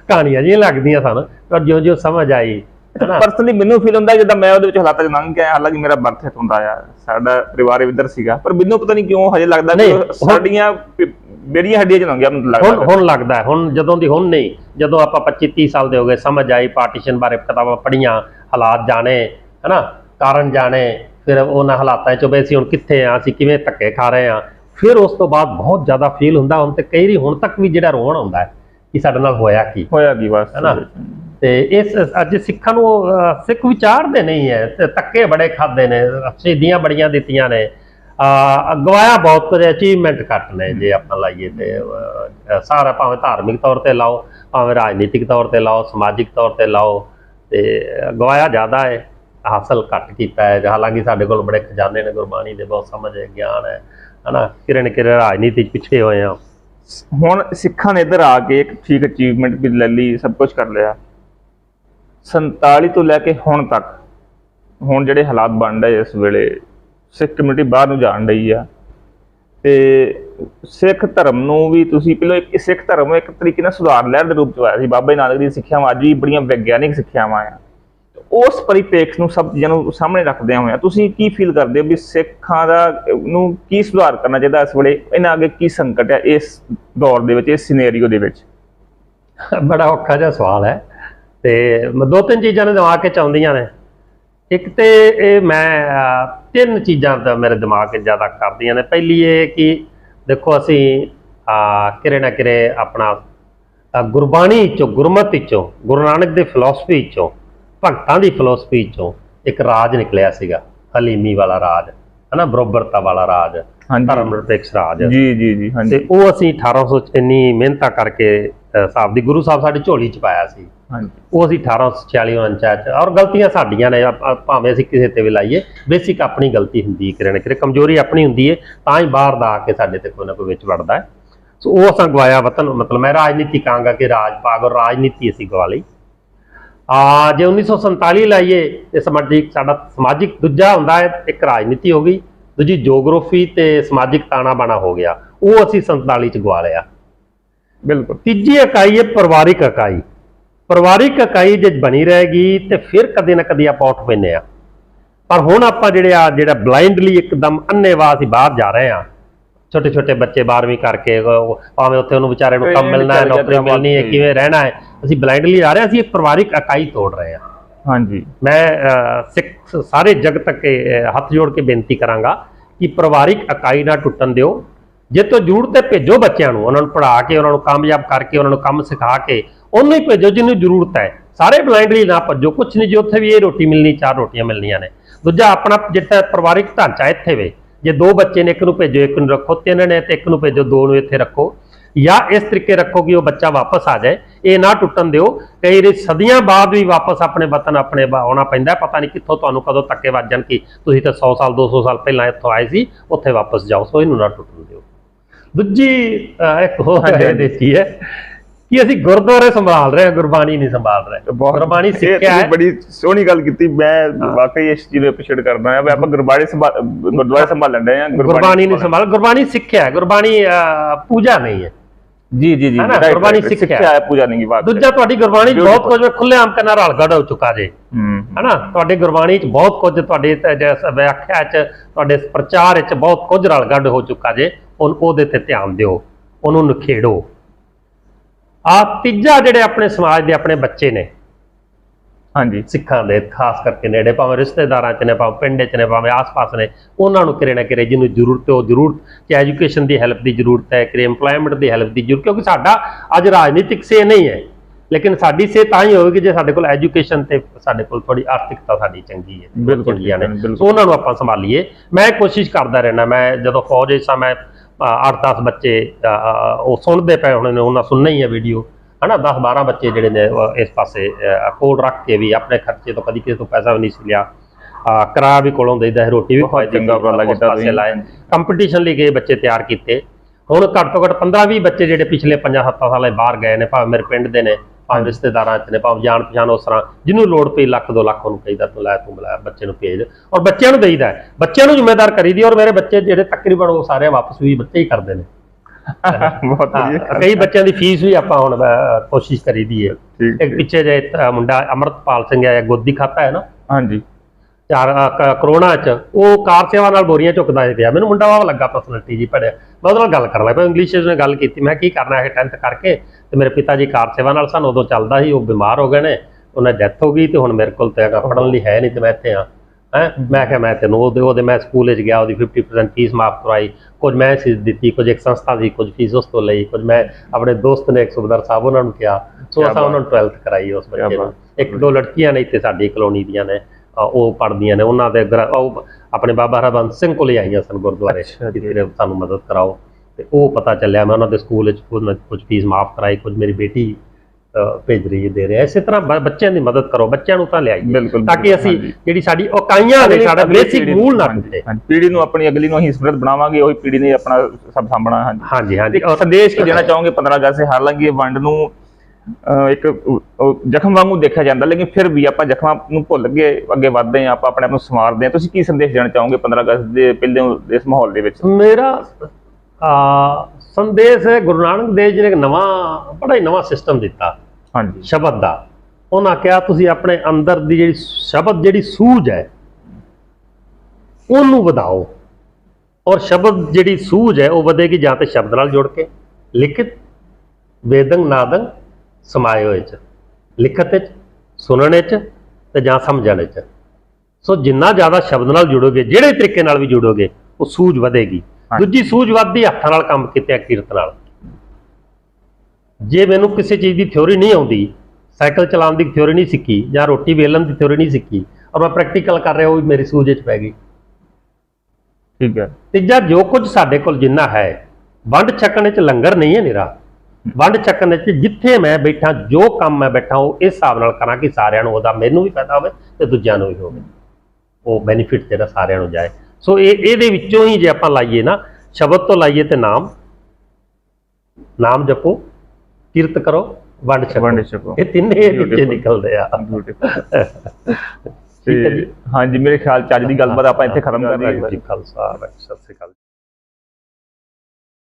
B: ਕਹਾਣੀਆਂ ਜਿਹੀਆਂ ਲੱਗਦੀਆਂ ਸਨ ਪਰ ਜਿਉਂ ਜਿਉਂ ਸਮਝ ਆਈ ਹੈਨਾ
A: ਪਰਸਨਲੀ ਮੈਨੂੰ ਫੀਲ ਹੁੰਦਾ ਜਿੱਦਾਂ ਮੈਂ ਉਹਦੇ ਵਿੱਚ ਹਾਲਾਤਾਂ 'ਚ ਲੰਘ ਗਿਆ ਹਾਲਾਂਕਿ ਮੇਰਾ ਬਰਥ ਇੱਥੋਂ ਦਾ ਆ। ਸਾਡਾ ਪਰਿਵਾਰ ਇੱਧਰ ਸੀਗਾ ਪਰ ਮੈਨੂੰ ਪਤਾ ਨਹੀਂ ਕਿਉਂ ਹਜੇ ਲੱਗਦਾ ਕਿ
B: ਨਹੀਂ,
A: ਉਹ ਸਾਡੀਆਂ ਪ- ਮੇਰੀਆਂ ਹੱਡੀਆਂ 'ਚ ਲੰਘ ਗਿਆ ਮੈਨੂੰ ਲੱਗਦਾ
B: ਹੁਣ ਲੱਗਦਾ ਹੁਣ ਜਦੋਂ ਦੀ ਹੁਣ ਨਹੀਂ ਜਦੋਂ ਆਪਾਂ 25 30 ਸਾਲ ਦੇ ਹੋ ਗਏ ਸਮਝ ਆਈ ਪਾਰਟੀਸ਼ਨ ਬਾਰੇ ਕਿਤਾਬਾਂ ਪੜ੍ਹੀਆਂ ਹਾਲਾਤ ਜਾਣੇ ਹੈਨਾ? ਕਾਰਨ ਜਾਣੇ ਫਿਰ ਉਹਨਾਂ ਹਾਲਾਤਾਂ ਚੋਂ ਅਸੀਂ ਹੁਣ ਕਿੱਥੇ ਆ ਅਸੀਂ ਕਿਵੇਂ ਧੱਕੇ ਖਾ ਰਹੇ ਆ? ਫਿਰ ਉਸ ਤੋਂ ਬਾਅਦ ਬਹੁਤ ਜ਼ਿਆਦਾ ਫੀਲ ਹੁੰਦਾ ਹੁਣ ਤੇ ਕਈ ਵਾਰੀ ਹੁਣ ਤੱਕ ਵੀ ਜਿਹੜਾ ਰੋਣ ਆਉਂਦਾ ਹੈ ਕਿ ਸਾਡੇ ਨਾਲ ਹੋਇਆ ਕੀ?
A: ਹੋਇਆ ਕੀ ਬਸ?
B: ਹੈਨਾ? ਤੇ ਇਸ ਅੱਜ ਸਿੱਖਾਂ ਨੂੰ ਸਿੱਖ ਵਿਚਾਰਦੇ ਨਹੀਂ ਹੈ ਧੱਕੇ ਬੜੇ ਖਾਦੇ ਨੇ ਸ਼ਹੀਦੀਆਂ ਬੜੀਆਂ ਦਿੱਤੀਆਂ ਨੇ। ਗਵਾਇਆ ਬਹੁਤ ਕੁਝ ਅਚੀਵਮੈਂਟ ਘੱਟ ਨੇ ਜੇ ਆਪਾਂ ਲਾਈਏ ਤੇ ਸਾਰਾ ਭਾਵੇਂ ਧਾਰਮਿਕ ਤੌਰ ਤੇ ਲਾਓ, ਭਾਵੇਂ ਰਾਜਨੀਤਿਕ ਤੌਰ ਤੇ ਲਾਓ, ਸਮਾਜਿਕ ਤੌਰ ਤੇ ਲਾਓ, ਤੇ ਗਵਾਇਆ ਜ਼ਿਆਦਾ ਹੈ ਹਾਸਲ ਘੱਟ ਕੀਤਾ ਹੈ। ਹਾਲਾਂਕਿ ਸਾਡੇ ਕੋਲ ਬੜੇ ਖਜ਼ਾਨੇ ਨੇ, ਗੁਰਬਾਣੀ ਦੇ ਬਹੁਤ ਸਮਝ ਹੈ, ਗਿਆਨ ਹੈ, ਹਨਾ? ਕਿਰਨ ਕਿਰਨ ਰਾਜਨੀਤੀ ਪਿੱਛੇ ਹੋਏ ਆ
A: ਹੁਣ ਸਿੱਖਾਂ ਨੇ ਇੱਧਰ ਆ ਕੇ ਇੱਕ ਠੀਕ ਅਚੀਵਮੈਂਟ ਵੀ ਲੈ ਲਈ, ਸਭ ਕੁਝ ਕਰ ਲਿਆ। 47 ਤੋਂ ਲੈ ਕੇ ਹੁਣ ਤੱਕ, ਹੁਣ ਜਿਹੜੇ ਹਾਲਾਤ ਬਣ ਰਹੇ ਇਸ ਵੇਲੇ ਸਿੱਖ ਕਮਿਊਨਿਟੀ ਬਾਹਰ ਨੂੰ ਜਾਣ ਰਹੀ ਆ। ਤੇ ਸਿੱਖ ਧਰਮ ਨੂੰ ਵੀ ਤੁਸੀਂ ਪਹਿਲਾਂ ਇੱਕ ਸਿੱਖ ਧਰਮ ਨੂੰ ਇੱਕ ਤਰੀਕੇ ਨਾਲ ਸੁਧਾਰ ਲਹਿਰ ਦੇ ਰੂਪ ਚ ਆਇਆ ਸੀ। ਬਾਬਾ ਨਾਨਕ ਦੀ ਸਿੱਖਿਆਵਾਂ ਅੱਜ ਵੀ ਬੜੀਆਂ ਵਿਗਿਆਨਿਕ ਸਿੱਖਿਆਵਾਂ ਆ। ਉਸ ਪਰਿਪੇਖ ਨੂੰ ਸਭ ਚੀਜ਼ਾਂ ਨੂੰ ਸਾਹਮਣੇ ਰੱਖਦਿਆਂ ਹੋਇਆ ਤੁਸੀਂ ਕੀ ਫੀਲ ਕਰਦੇ ਹੋ ਵੀ ਸਿੱਖਾਂ ਦਾ, ਨੂੰ ਕੀ ਸੁਧਾਰ ਕਰਨਾ ਚਾਹੀਦਾ ਇਸ ਵੇਲੇ? ਇਹਨਾਂ ਅੱਗੇ ਕੀ ਸੰਕਟ ਹੈ ਇਸ ਦੌਰ ਦੇ ਵਿੱਚ, ਇਸ ਸਿਨੈਰੀਓ ਦੇ ਵਿੱਚ?
B: ਬੜਾ ਔਖਾ ਜਿਹਾ ਸਵਾਲ ਹੈ। ਤੇ ਦੋ ਤਿੰਨ ਚੀਜ਼ਾਂ ਨੇ ਦਿਮਾਗ 'ਚ ਆਉਂਦੀਆਂ ਨੇ। ਇੱਕ ਤੇ ਇਹ ਮੈਂ ਤਿੰਨ ਚੀਜ਼ਾਂ ਦਾ ਮੇਰੇ ਦਿਮਾਗ 'ਚ ਜ਼ਿਆਦਾ ਕਰਦੀਆਂ ਨੇ। ਪਹਿਲੀ ਇਹ ਕਿ ਦੇਖੋ ਅਸੀਂ ਕਿਰੇ ਨਾ ਕਿਰੇ ਆਪਣਾ ਗੁਰਬਾਣੀ ਚੋਂ ਗੁਰਮਤਿ ਚੋਂ ਗੁਰੂ ਨਾਨਕ ਦੇ ਫਿਲਾਸਫੀ ਚੋਂ ਭਗਤਾਂ ਦੀ ਫਿਲਾਸਫੀ ਚੋਂ ਇੱਕ ਰਾਜ ਨਿਕਲਿਆ ਸੀਗਾ। ਹਲੀਮੀ ਵਾਲਾ ਰਾਜ ਹਨਾ ਬਰੋਬਰਤਾ ਵਾਲਾ ਰਾਜ ਧਰਮ ਨਿਰਪੇਖ ਰਾਜ।
A: ਜੀ ਜੀ ਜੀ ਹਾਂਜੀ।
B: ਤੇ ਉਹ ਅਸੀਂ 1800 ਚ ਇੰਨੀ ਮਿਹਨਤਾਂ ਕਰਕੇ ਸਾਹਿਬ ਦੀ ਗੁਰੂ ਸਾਹਿਬ ਸਾਡੇ ਝੋਲੀ ਚ ਪਾਇਆ ਸੀ। ਉਹ ਅਸੀਂ 1846 49 ਚ ਔਰ ਗਲਤੀਆਂ ਸਾਡੀਆਂ ਨੇ ਭਾਵੇਂ ਅਸੀਂ ਕਿਸੇ ਤੇ ਵੀ ਲਾਈਏ ਬੇਸਿਕ ਆਪਣੀ ਗਲਤੀ ਹੁੰਦੀ ਹੈ ਕਿਰੇ ਨਾ ਕਿਰੇ ਕਮਜ਼ੋਰੀ ਆਪਣੀ ਹੁੰਦੀ ਹੈ ਤਾਂ ਹੀ ਬਾਹਰ ਦਾ ਆ ਕੇ ਸਾਡੇ ਤੇ ਕੋਈ ਨਾ ਕੋਈ ਵਿੱਚ ਵੜਦਾ ਹੈ। ਸੋ ਉਹ ਅਸਾਂ ਗਵਾਇਆ ਵਤਨ ਮਤਲਬ ਮੈਂ ਰਾਜਨੀਤੀ ਕਹਾਂਗਾ ਕਿ ਰਾਜ ਭਾਗ ਔਰ ਰਾਜਨੀਤੀ ਅਸੀਂ ਗਵਾ ਲਈ। ਆ ਜੇ 1947 ਲਾਈਏ ਤੇ ਸਮਾਜਿਕ ਸਾਡਾ ਸਮਾਜਿਕ ਦੂਜਾ ਹੁੰਦਾ ਹੈ ਇੱਕ ਰਾਜਨੀਤੀ ਹੋ ਗਈ ਦੂਜੀ ਜੀਓਗ੍ਰਾਫੀ ਤੇ ਸਮਾਜਿਕ ਤਾਣਾ ਬਾਣਾ ਹੋ ਗਿਆ ਉਹ ਅਸੀਂ 47 ਚ ਗਵਾ ਲਿਆ।
A: ਬਿਲਕੁਲ।
B: ਤੀਜੀ ਇਕਾਈ ਹੈ ਪਰਿਵਾਰਿਕ ਇਕਾਈ। ਪਰਿਵਾਰਿਕ ਇਕਾਈ ਜੇ ਬਣੀ ਰਹੇਗੀ ਤੇ ਫਿਰ ਕਦੇ ਨਾ ਕਦੇ ਆਪਾਂ ਉੱਠ ਪੈਨੇ ਆ ਪਰ ਹੁਣ ਆਪਾਂ ਜਿਹੜੇ ਆ ਜਿਹੜਾ ਬਲਾਈਂਡਲੀ ਇੱਕਦਮ ਅੰਨੇਵਾਹ ਅਸੀਂ ਬਾਹਰ ਜਾ ਰਹੇ ਆ ਛੋਟੇ ਛੋਟੇ ਬੱਚੇ 12ਵੀਂ ਕਰਕੇ ਭਾਵੇਂ ਉੱਥੇ ਉਹਨੂੰ ਵਿਚਾਰੇ ਨੂੰ ਕੰਮ ਮਿਲਣਾ ਹੈ ਨੌਕਰੀ ਮਿਲਣੀ ਹੈ। ਕਿਵੇਂ ਰਹਿਣਾ ਹੈ ਅਸੀਂ ਬਲਾਈਂਡਲੀ ਜਾ ਰਹੇ ਹਾਂ ਅਸੀਂ ਇੱਕ ਪਰਿਵਾਰਿਕ ਇਕਾਈ ਤੋੜ ਰਹੇ ਆ
A: ਹਾਂਜੀ।
B: ਮੈਂ ਸਿੱਖ ਸਾਰੇ ਜਗਤ ਅਹ, ਹੱਥ ਜੋੜ ਕੇ ਬੇਨਤੀ ਕਰਾਂਗਾ ਕਿ ਪਰਿਵਾਰਿਕ ਇਕਾਈ ਨਾ ਟੁੱਟਣ ਦਿਓ। ਜੇ ਤੋਂ ਜ਼ਰੂਰਤ ਹੈ ਭੇਜੋ ਬੱਚਿਆਂ ਨੂੰ ਉਹਨਾਂ ਨੂੰ ਪੜ੍ਹਾ ਕੇ ਉਹਨਾਂ ਨੂੰ ਕਾਮਯਾਬ ਕਰਕੇ ਉਹਨਾਂ ਨੂੰ ਕੰਮ ਸਿਖਾ ਕੇ ਉਹਨੂੰ ਹੀ ਭੇਜੋ ਜਿਹਨੂੰ ਜ਼ਰੂਰਤ ਹੈ। ਸਾਰੇ ਬਲਾਈਂਡਲੀ ਨਾ ਭੱਜੋ ਕੁਛ ਨਹੀਂ ਜੇ ਉੱਥੇ ਵੀ ਇਹ ਰੋਟੀ ਮਿਲਣੀ ਚਾਰ ਰੋਟੀਆਂ ਮਿਲਣੀਆਂ ਨੇ। ਦੂਜਾ ਆਪਣਾ ਜਿਹੜਾ ਪਰਿਵਾਰਿਕ ਢਾਂਚਾ ਇੱਥੇ ਵੇ ਜੇ ਦੋ ਬੱਚੇ ਨੇ ਇੱਕ ਨੂੰ ਭੇਜੋ ਇੱਕ ਨੂੰ ਰੱਖੋ ਤਿੰਨ ਨੇ ਤੇ ਇੱਕ ਨੂੰ ਭੇਜੋ ਦੋ ਨੂੰ ਇੱਥੇ ਰੱਖੋ। ਜਾਂ ਇਸ ਤਰੀਕੇ ਰੱਖੋ ਕਿ ਉਹ ਬੱਚਾ ਵਾਪਸ ਆ ਜਾਏ। ਇਹ ਨਾ ਟੁੱਟਣ ਦਿਓ। ਕਈ ਵਾਰੀ ਸਦੀਆਂ ਬਾਅਦ ਵੀ ਵਾਪਸ ਆਪਣੇ ਵਤਨ ਆਪਣੇ ਆਉਣਾ ਪੈਂਦਾ ਪਤਾ ਨਹੀਂ ਕਿੱਥੋਂ ਤੁਹਾਨੂੰ ਕਦੋਂ ਧੱਕੇ ਵੱਜਣ ਕਿ ਤੁਸੀਂ ਤਾਂ 100 ਸਾਲ 200 ਸਾਲ ਪਹਿਲਾਂ ਇੱਥੋਂ ਆਏ ਸੀ ਉੱਥੇ ਵਾਪਸ ਜਾਓ। ਸੋ ਇਹਨੂੰ ਨਾ ਟੁੱਟਣ ਦਿਓ। ਦੂਜੀ ਇੱਕ ਹੋਰ ਹੈ। ਦੇਖੀ ਹੈ? ਕਿ ਅਸੀਂ ਗੁਰਦੁਆਰੇ ਸੰਭਾਲ ਰਹੇ ਹਾਂ ਗੁਰਬਾਣੀ ਨਹੀਂ ਸੰਭਾਲ ਰਹੇ। ਗੁਰਬਾਣੀ ਸਿੱਖਿਆ ਹੈ।
A: ਬੜੀ ਸੋਹਣੀ ਗੱਲ ਕੀਤੀ ਮੈਂ ਵਾਕਈ ਇਸ ਚੀਜ਼ ਨੂੰ ਅਪਰੀਸ਼ੀਏਟ ਕਰਦਾ ਹਾਂ ਵੀ ਆਪਾਂ ਗੁਰਬਾਣੀ ਸੰਭਾਲ ਗੁਰਦੁਆਰੇ ਸੰਭਾਲਣ ਰਹੇ ਹਾਂ
B: ਗੁਰਬਾਣੀ ਨਹੀਂ ਸੰਭਾਲ ਗੁਰਬਾਣੀ ਸਿੱਖਿਆ ਹੈ ਗੁਰਬਾਣੀ ਪੂਜਾ ਨਹੀਂ ਹੈ।
A: ਜੀ ਜੀ ਜੀ
B: ਗੁਰਬਾਣੀ ਸਿੱਖਿਆ।
A: ਹੈ। ਪੂਜਾ ਨਹੀਂ ਬਾਤ
B: ਦੂਜਾ ਤੁਹਾਡੀ ਗੁਰਬਾਣੀ ਬਹੁਤ ਕੁਝ ਖੁੱਲੇ ਆਮ ਕਰਨਾ ਰਲਗੜ ਹੋ ਚੁੱਕਾ ਜੇ। ਹਨਾ ਤੁਹਾਡੇ ਗੁਰਬਾਣੀ 'ਚ ਬਹੁਤ ਕੁਝ ਤੁਹਾਡੇ ਵਿਆਖਿਆ 'ਚ ਤੁਹਾਡੇ ਪ੍ਰਚਾਰ 'ਚ ਬਹੁਤ ਕੁਝ ਰਲਗੜ ਹੋ ਚੁੱਕਾ ਜੇ। ਉਹਨ- ਉਹਦੇ ਤੇ ਧਿਆਨ ਦਿਓ ਉਹਨੂੰ ਨਖੇੜੋ। ਆ ਤੀਜਾ ਜਿਹੜੇ ਆਪਣੇ ਸਮਾਜ ਦੇ ਆਪਣੇ ਬੱਚੇ ਨੇ
A: ਹਾਂਜੀ।
B: ਸਿੱਖਾਂ ਦੇ ਖਾਸ ਕਰਕੇ ਨੇੜੇ ਭਾਵੇਂ ਰਿਸ਼ਤੇਦਾਰਾਂ 'ਚ ਨੇ ਭਾਵੇਂ ਪਿੰਡ 'ਚ ਨੇ ਭਾਵੇਂ ਆਸ-ਪਾਸ ਨੇ ਉਹਨਾਂ ਨੂੰ ਕਿਰੇ ਨਾ ਕਿਰੇ ਜਿਹਨੂੰ ਜ਼ਰੂਰਤ ਹੈ ਉਹ ਜ਼ਰੂਰ ਕਿ ਐਜੂਕੇਸ਼ਨ ਦੀ ਹੈਲਪ ਦੀ ਜ਼ਰੂਰਤ ਹੈ ਕਿ EMPLOYMENT ਦੀ ਹੈਲਪ ਦੀ ਜ਼ਰੂਰਤ ਕਿਉਂਕਿ ਸਾਡਾ ਅੱਜ ਰਾਜਨੀਤਿਕ ਸੇ ਨਹੀਂ ਹੈ ਲੇਕਿਨ ਸਾਡੀ ਸੇ ਤਾਂ ਹੀ ਹੋਵੇਗੀ ਜੇ ਸਾਡੇ ਕੋਲ ਐਜੂਕੇਸ਼ਨ ਤੇ ਸਾਡੇ ਕੋਲ ਥੋੜੀ ਆਰਥਿਕਤਾ ਸਾਡੀ ਚੰਗੀ ਹੈ
A: ਬਿਲਕੁਲ
B: ਚੰਗੀਆਂ ਨੇ। ਉਹਨਾਂ ਨੂੰ ਆਪਾਂ ਸੰਭਾਲੀਏ। ਮੈਂ ਕੋਸ਼ਿਸ਼ ਕਰਦਾ ਰਹਿਣਾ ਮੈਂ ਜਦੋਂ ਫੌਜ ਵਿੱਚ ਸਾਂ ਮੈਂ 8-10 ਬੱਚੇ ਉਹ ਸੁਣਦੇ ਪਏ ਹੋਣੇ ਨੇ ਉਹਨਾਂ ਸੁਣਨਾ ਹੀ ਹੈ ਵੀਡੀਓ ਹਨਾ 10-12 ਬੱਚੇ ਜਿਹੜੇ ਨੇ ਇਸ ਪਾਸੇ ਕੋਲ ਰੱਖ ਕੇ ਵੀ ਆਪਣੇ ਖਰਚੇ ਤੋਂ ਕਦੀ ਕਿਸੇ ਤੋਂ ਪੈਸਾ ਵੀ ਨਹੀਂ ਸੀ ਲਿਆ ਕਿਰਾਇਆ ਵੀ ਕੋਲੋਂ ਦੇਈਦਾ ਹੈ ਰੋਟੀ ਵੀ ਖਵਾਈ
A: ਚੰਗਾ ਉਪਰਾਲਾ ਕੀਤਾ ਤੁਸੀਂ।
B: ਕੰਪੀਟੀਸ਼ਨ ਲਈ ਗਏ ਬੱਚੇ ਤਿਆਰ ਕੀਤੇ। ਹੁਣ ਘੱਟ ਤੋਂ ਘੱਟ 15-20 ਬੱਚੇ ਜਿਹੜੇ ਪਿਛਲੇ 5-7 ਸਾਲਾਂ ਬਾਹਰ ਗਏ ਨੇ ਭਾਵੇਂ ਮੇਰੇ ਪਿੰਡ ਦੇ ਨੇ। ਭਾਵੇਂ ਰਿਸ਼ਤੇਦਾਰਾਂ ਚ ਨੇ ਭਾਵੇਂ ਜਾਣ ਪਛਾਣ ਉਸ ਤਰ੍ਹਾਂ ਜਿਹਨੂੰ ਲੋੜ ਪਈ ਲੱਖ ਦੋ ਲੱਖ ਉਹਨੂੰ ਕਹੀਦਾ ਤੂੰ ਲੈ ਤੂੰ ਬੁਲਾ ਬੱਚੇ ਨੂੰ ਭੇਜ। ਔਰ ਬੱਚਿਆਂ ਨੂੰ ਦੇਈਦਾ। ਬੱਚਿਆਂ ਨੂੰ ਜ਼ਿੰਮੇਦਾਰ ਕਰੀਦੀ ਔਰ ਮੇਰੇ ਬੱਚੇ ਜਿਹੜੇ ਤਕਰੀਬਨ ਉਹ ਸਾਰੇ ਵਾਪਸ ਵੀ ਬੱਚੇ ਹੀ ਕਰਦੇ ਨੇ।
A: ਬਹੁਤ
B: ਹਾਂ,
A: ਵਧੀਆ
B: ਕਈ ਬੱਚਿਆਂ ਦੀ ਫੀਸ ਵੀ ਆਪਾਂ ਹੁਣ ਕੋਸ਼ਿਸ਼ ਕਰੀਦੀ ਹੈ। ਇੱਕ ਪਿੱਛੇ ਜੇ ਮੁੰਡਾ ਅਮਰਤਪਾਲ ਸਿੰਘ ਹੈ ਗੋਦੀ ਖਾਤਾ ਹੈ ਨਾ?
A: ਹਾਂਜੀ।
B: ਚਾਰ ਕਰੋਨਾ ਚ ਉਹ ਕਾਰ ਸੇਵਾ ਨਾਲ ਬੋਰੀਆਂ ਚੁੱਕਦਾ ਪਿਆ। ਮੈਨੂੰ ਮੁੰਡਾ ਵਾਹ ਲੱਗਾ ਪਰਸਨੈਲਿਟੀ ਜੀ ਪੜਿਆ ਮੈਂ ਉਹਦੇ ਨਾਲ ਗੱਲ ਕਰਨ ਲੱਗਾ ਇੰਗਲਿਸ਼ ਵਿੱਚ ਗੱਲ ਕੀਤੀ ਮੈਂ ਕੀ ਕਰਨਾ ਹੈ 10th ਕਰਕੇ? ਤੇ ਮੇਰੇ ਪਿਤਾ ਜੀ ਕਾਰ ਸੇਵਾ ਨਾਲ ਸਾਨੂੰ ਉਦੋਂ ਚੱਲਦਾ ਸੀ ਉਹ ਬਿਮਾਰ ਹੋ ਗਏ ਨੇ ਉਹਨਾਂ ਡੈਥ ਹੋ ਗਈ ਤੇ ਹੁਣ ਮੇਰੇ ਕੋਲ ਤੇ ਪੜਨ ਲਈ ਹੈ ਨਹੀਂ ਤੇ ਮੈਂ ਇੱਥੇ ਆ ਹੈ? ਮੈਂ ਕਿਹਾ ਮੈਂ ਤੈਨੂੰ ਉਹਦੇ ਉਹਦੇ ਮੈਂ ਸਕੂਲ ਵਿੱਚ ਗਿਆ ਉਹਦੀ 50% ਫੀਸ ਮਾਫ ਕਰਵਾਈ ਕੁਝ ਮੈਂ ਸੀ ਦਿੱਤੀ ਕੁਝ ਇੱਕ ਸੰਸਥਾ ਸੀ ਕੁਝ ਫੀਸ ਉਸ ਤੋਂ ਲਈ ਕੁਝ ਮੈਂ ਆਪਣੇ ਦੋਸਤ ਨੇ ਇੱਕ ਸੁਬਦਰ ਸਾਹਿਬ ਉਹਨਾਂ ਨੂੰ ਕਿਹਾ। ਸੋ ਅਸਾਂ ਉਹਨਾਂ ਨੂੰ 12th ਕਰਾਈ ਉਸ ਬੱਚੇ ਨੂੰ। ਇੱਕ ਦੋ ਲੜਕੀਆਂ ਨੇ ਇੱਥੇ ਸਾਡੀ ਕਲੋਨੀ ਦੀਆਂ ਨੇ ਉਹ ਪੜ੍ਹਦੀਆਂ ਨੇ ਉਹਨਾਂ ਦੇ ਆਪਣੇ ਬਾਬਾ ਹਰਬੰਸ ਸਿੰਘ ਕੋਲੇ ਆਈਆਂ ਸਨ ਗੁਰਦੁਆਰੇ। ਕਿ ਸਾਨੂੰ ਮਦਦ ਕਰਾਓ। ਤੇ ਉਹ ਪਤਾ ਚੱਲਿਆ ਮੈਂ ਉਹਨਾਂ ਦੇ ਸਕੂਲ ਵਿੱਚ ਕੁਝ ਫੀਸ ਮਾਫ ਕਰਾਈ ਕੁਝ ਮੇਰੀ ਬੇਟੀ ਭੇਜ ਰਹੀ ਹੈ ਦੇ ਰਿਹਾ। ਇਸੇ ਤਰ੍ਹਾਂ ਬੱਚਿਆਂ ਦੀ ਮਦਦ ਕਰੋ ਬੱਚਿਆਂ ਨੂੰ ਤਾਂ ਲਿਆਈਏ ਤਾਂ ਕਿ ਅਸੀਂ। ਜਿਹੜੀ ਸਾਡੀ ਔਕਾਈਆਂ ਨੇ ਸਾਡਾ ਬੇਸਿਕ ਮੂਲ ਨਾ ਟੁੱਟੇ।
A: ਪੀੜ੍ਹੀ ਨੂੰ ਆਪਣੀ ਅਗਲੀ ਨੂੰ ਅਸੀਂ ਸਮਰੱਥ ਬਣਾਵਾਂਗੇ ਉਹੀ ਪੀੜ੍ਹੀ ਨੇ ਆਪਣਾ ਸਭ ਸਾਂਭਣਾ ਹਾਂਜੀ।
B: ਹਾਂਜੀ ਹਾਂਜੀ
A: ਸੰਦੇਸ਼ ਕੀ ਦੇਣਾ ਚਾਹੋਗੇ 15 ਅਗਸਤ ਦੇ ਹਾਲਾਂਕਿ ਇਹ ਵੰਡ ਨੂੰ ਇੱਕ ਜ਼ਖਮ ਵਾਂਗੂ ਦੇਖਿਆ ਜਾਂਦਾ ਲੇਕਿਨ ਫਿਰ ਵੀ ਆਪਾਂ ਜ਼ਖਮਾਂ ਨੂੰ ਭੁੱਲ ਕੇ ਅੱਗੇ ਵਧਦੇ ਹਾਂ ਆਪਾਂ ਆਪਣੇ ਆਪ ਨੂੰ ਸੰਵਾਰਦੇ ਹਾਂ ਤੁਸੀਂ ਕੀ ਸੰਦੇਸ਼ ਦੇਣਾ ਚਾਹੋਗੇ 15 ਅਗਸਤ ਦੇ ਪਹਿਲੇ ਇਸ ਮਾਹੌਲ ਦੇ ਵਿੱਚ?
B: ਮੇਰਾ ਆ ਸੰਦੇਸ਼ ਹੈ ਗੁਰੂ ਨਾਨਕ ਦੇਵ ਜੀ ਨੇ ਇੱਕ ਨਵਾਂ ਬੜਾ ਹੀ ਨਵਾਂ ਸਿਸਟਮ ਦਿੱਤਾ।
A: ਹਾਂਜੀ।
B: ਸ਼ਬਦ ਦਾ। ਉਹਨਾਂ ਕਿਹਾ ਤੁਸੀਂ ਆਪਣੇ ਅੰਦਰ ਦੀ ਜਿਹੜੀ ਸ਼ਬਦ ਜਿਹੜੀ ਸੂਝ ਹੈ ਉਹਨੂੰ ਵਧਾਓ। ਔਰ ਸ਼ਬਦ ਜਿਹੜੀ ਸੂਝ ਹੈ ਉਹ ਵਧੇਗੀ ਜਾਂ ਤੇ ਸ਼ਬਦ ਨਾਲ ਜੁੜ ਕੇ। ਲਿਖਿਤ ਵੇਦੰ ਨਾਦੰ ਸਮਾਏ ਹੋਏ ਚ। ਲਿਖਤ ਵਿੱਚ ਸੁਣਨ ਵਿੱਚ ਤੇ ਜਾਂ ਸਮਝਣ ਵਿੱਚ। ਸੋ ਜਿੰਨਾ ਜ਼ਿਆਦਾ ਸ਼ਬਦ ਨਾਲ ਜੁੜੋਗੇ ਜਿਹੜੇ ਤਰੀਕੇ ਨਾਲ ਵੀ ਜੁੜੋਗੇ ਉਹ ਸੂਝ ਵਧੇਗੀ। ਦੂਜੀ ਸੂਝ ਵੱਧਦੀ ਹੱਥਾਂ ਨਾਲ ਕੰਮ ਕੀਤੇ ਕਿਰਤ ਨਾਲ। ਜੇ ਮੈਨੂੰ ਕਿਸੇ ਚੀਜ਼ ਦੀ ਥਿਉਰੀ ਨਹੀਂ ਆਉਂਦੀ ਸਾਈਕਲ ਚਲਾਉਣ ਦੀ ਥਿਉਰੀ ਨਹੀਂ ਸਿੱਖੀ ਜਾਂ ਰੋਟੀ ਵੇਲਣ ਦੀ ਥਿਉਰੀ ਨਹੀਂ ਸਿੱਖੀ ਔਰ ਮੈਂ ਪ੍ਰੈਕਟੀਕਲ ਕਰ ਰਿਹਾ ਉਹ ਵੀ ਮੇਰੀ ਸੂਝ ਵਿੱਚ ਪੈ ਗਈ।
A: ਠੀਕ ਹੈ।
B: ਤੀਜਾ ਜੋ ਕੁਝ ਸਾਡੇ ਕੋਲ ਜਿੰਨਾ ਹੈ ਵੰਡ ਛਕਣ ਵਿੱਚ ਲੰਗਰ ਨਹੀਂ ਹੈ ਨਿਰਾ ਵੰਡ ਛਕਣ ਵਿੱਚ ਜਿੱਥੇ ਮੈਂ ਬੈਠਾ ਜੋ ਕੰਮ ਮੈਂ ਬੈਠਾ ਉਹ ਇਸ ਹਿਸਾਬ ਨਾਲ ਕਰਾਂ ਕਿ ਸਾਰਿਆਂ ਨੂੰ ਉਹਦਾ ਮੈਨੂੰ ਵੀ ਫਾਇਦਾ ਹੋਵੇ ਤੇ ਦੂਜਿਆਂ ਨੂੰ ਵੀ ਹੋਵੇ। ਉਹ ਬੈਨੀਫਿਟ ਜਿਹੜਾ ਸਾਰਿਆਂ ਨੂੰ ਜਾਏ। ਸੋ ਇਹ ਇਹਦੇ ਵਿੱਚੋਂ ਹੀ ਜੇ ਆਪਾਂ ਲਾਈਏ ਨਾ ਸ਼ਬਦ ਤੋਂ ਲਾਈਏ ਤੇ ਨਾਮ ਨਾਮ ਜਪੋ ਕਿਰਤ ਕਰੋ ਵੰਡ ਛਕੋ
A: ਵੰਡ ਛਕੋ।
B: ਇਹ ਤਿੰਨੇ ਵਿੱਚੇ. ਨਿਕਲਦੇ ਆ ਜੀ।
A: ਹਾਂਜੀ ਮੇਰੇ ਖਿਆਲ ਚ ਅੱਜ ਦੀ ਗੱਲਬਾਤ ਆਪਾਂ ਇੱਥੇ ਖਤਮ ਕਰ ਲਈਏ
B: ਜੀ ਖਾਲਸਾ ਜੀ ਕੀ ਫਤਿਹ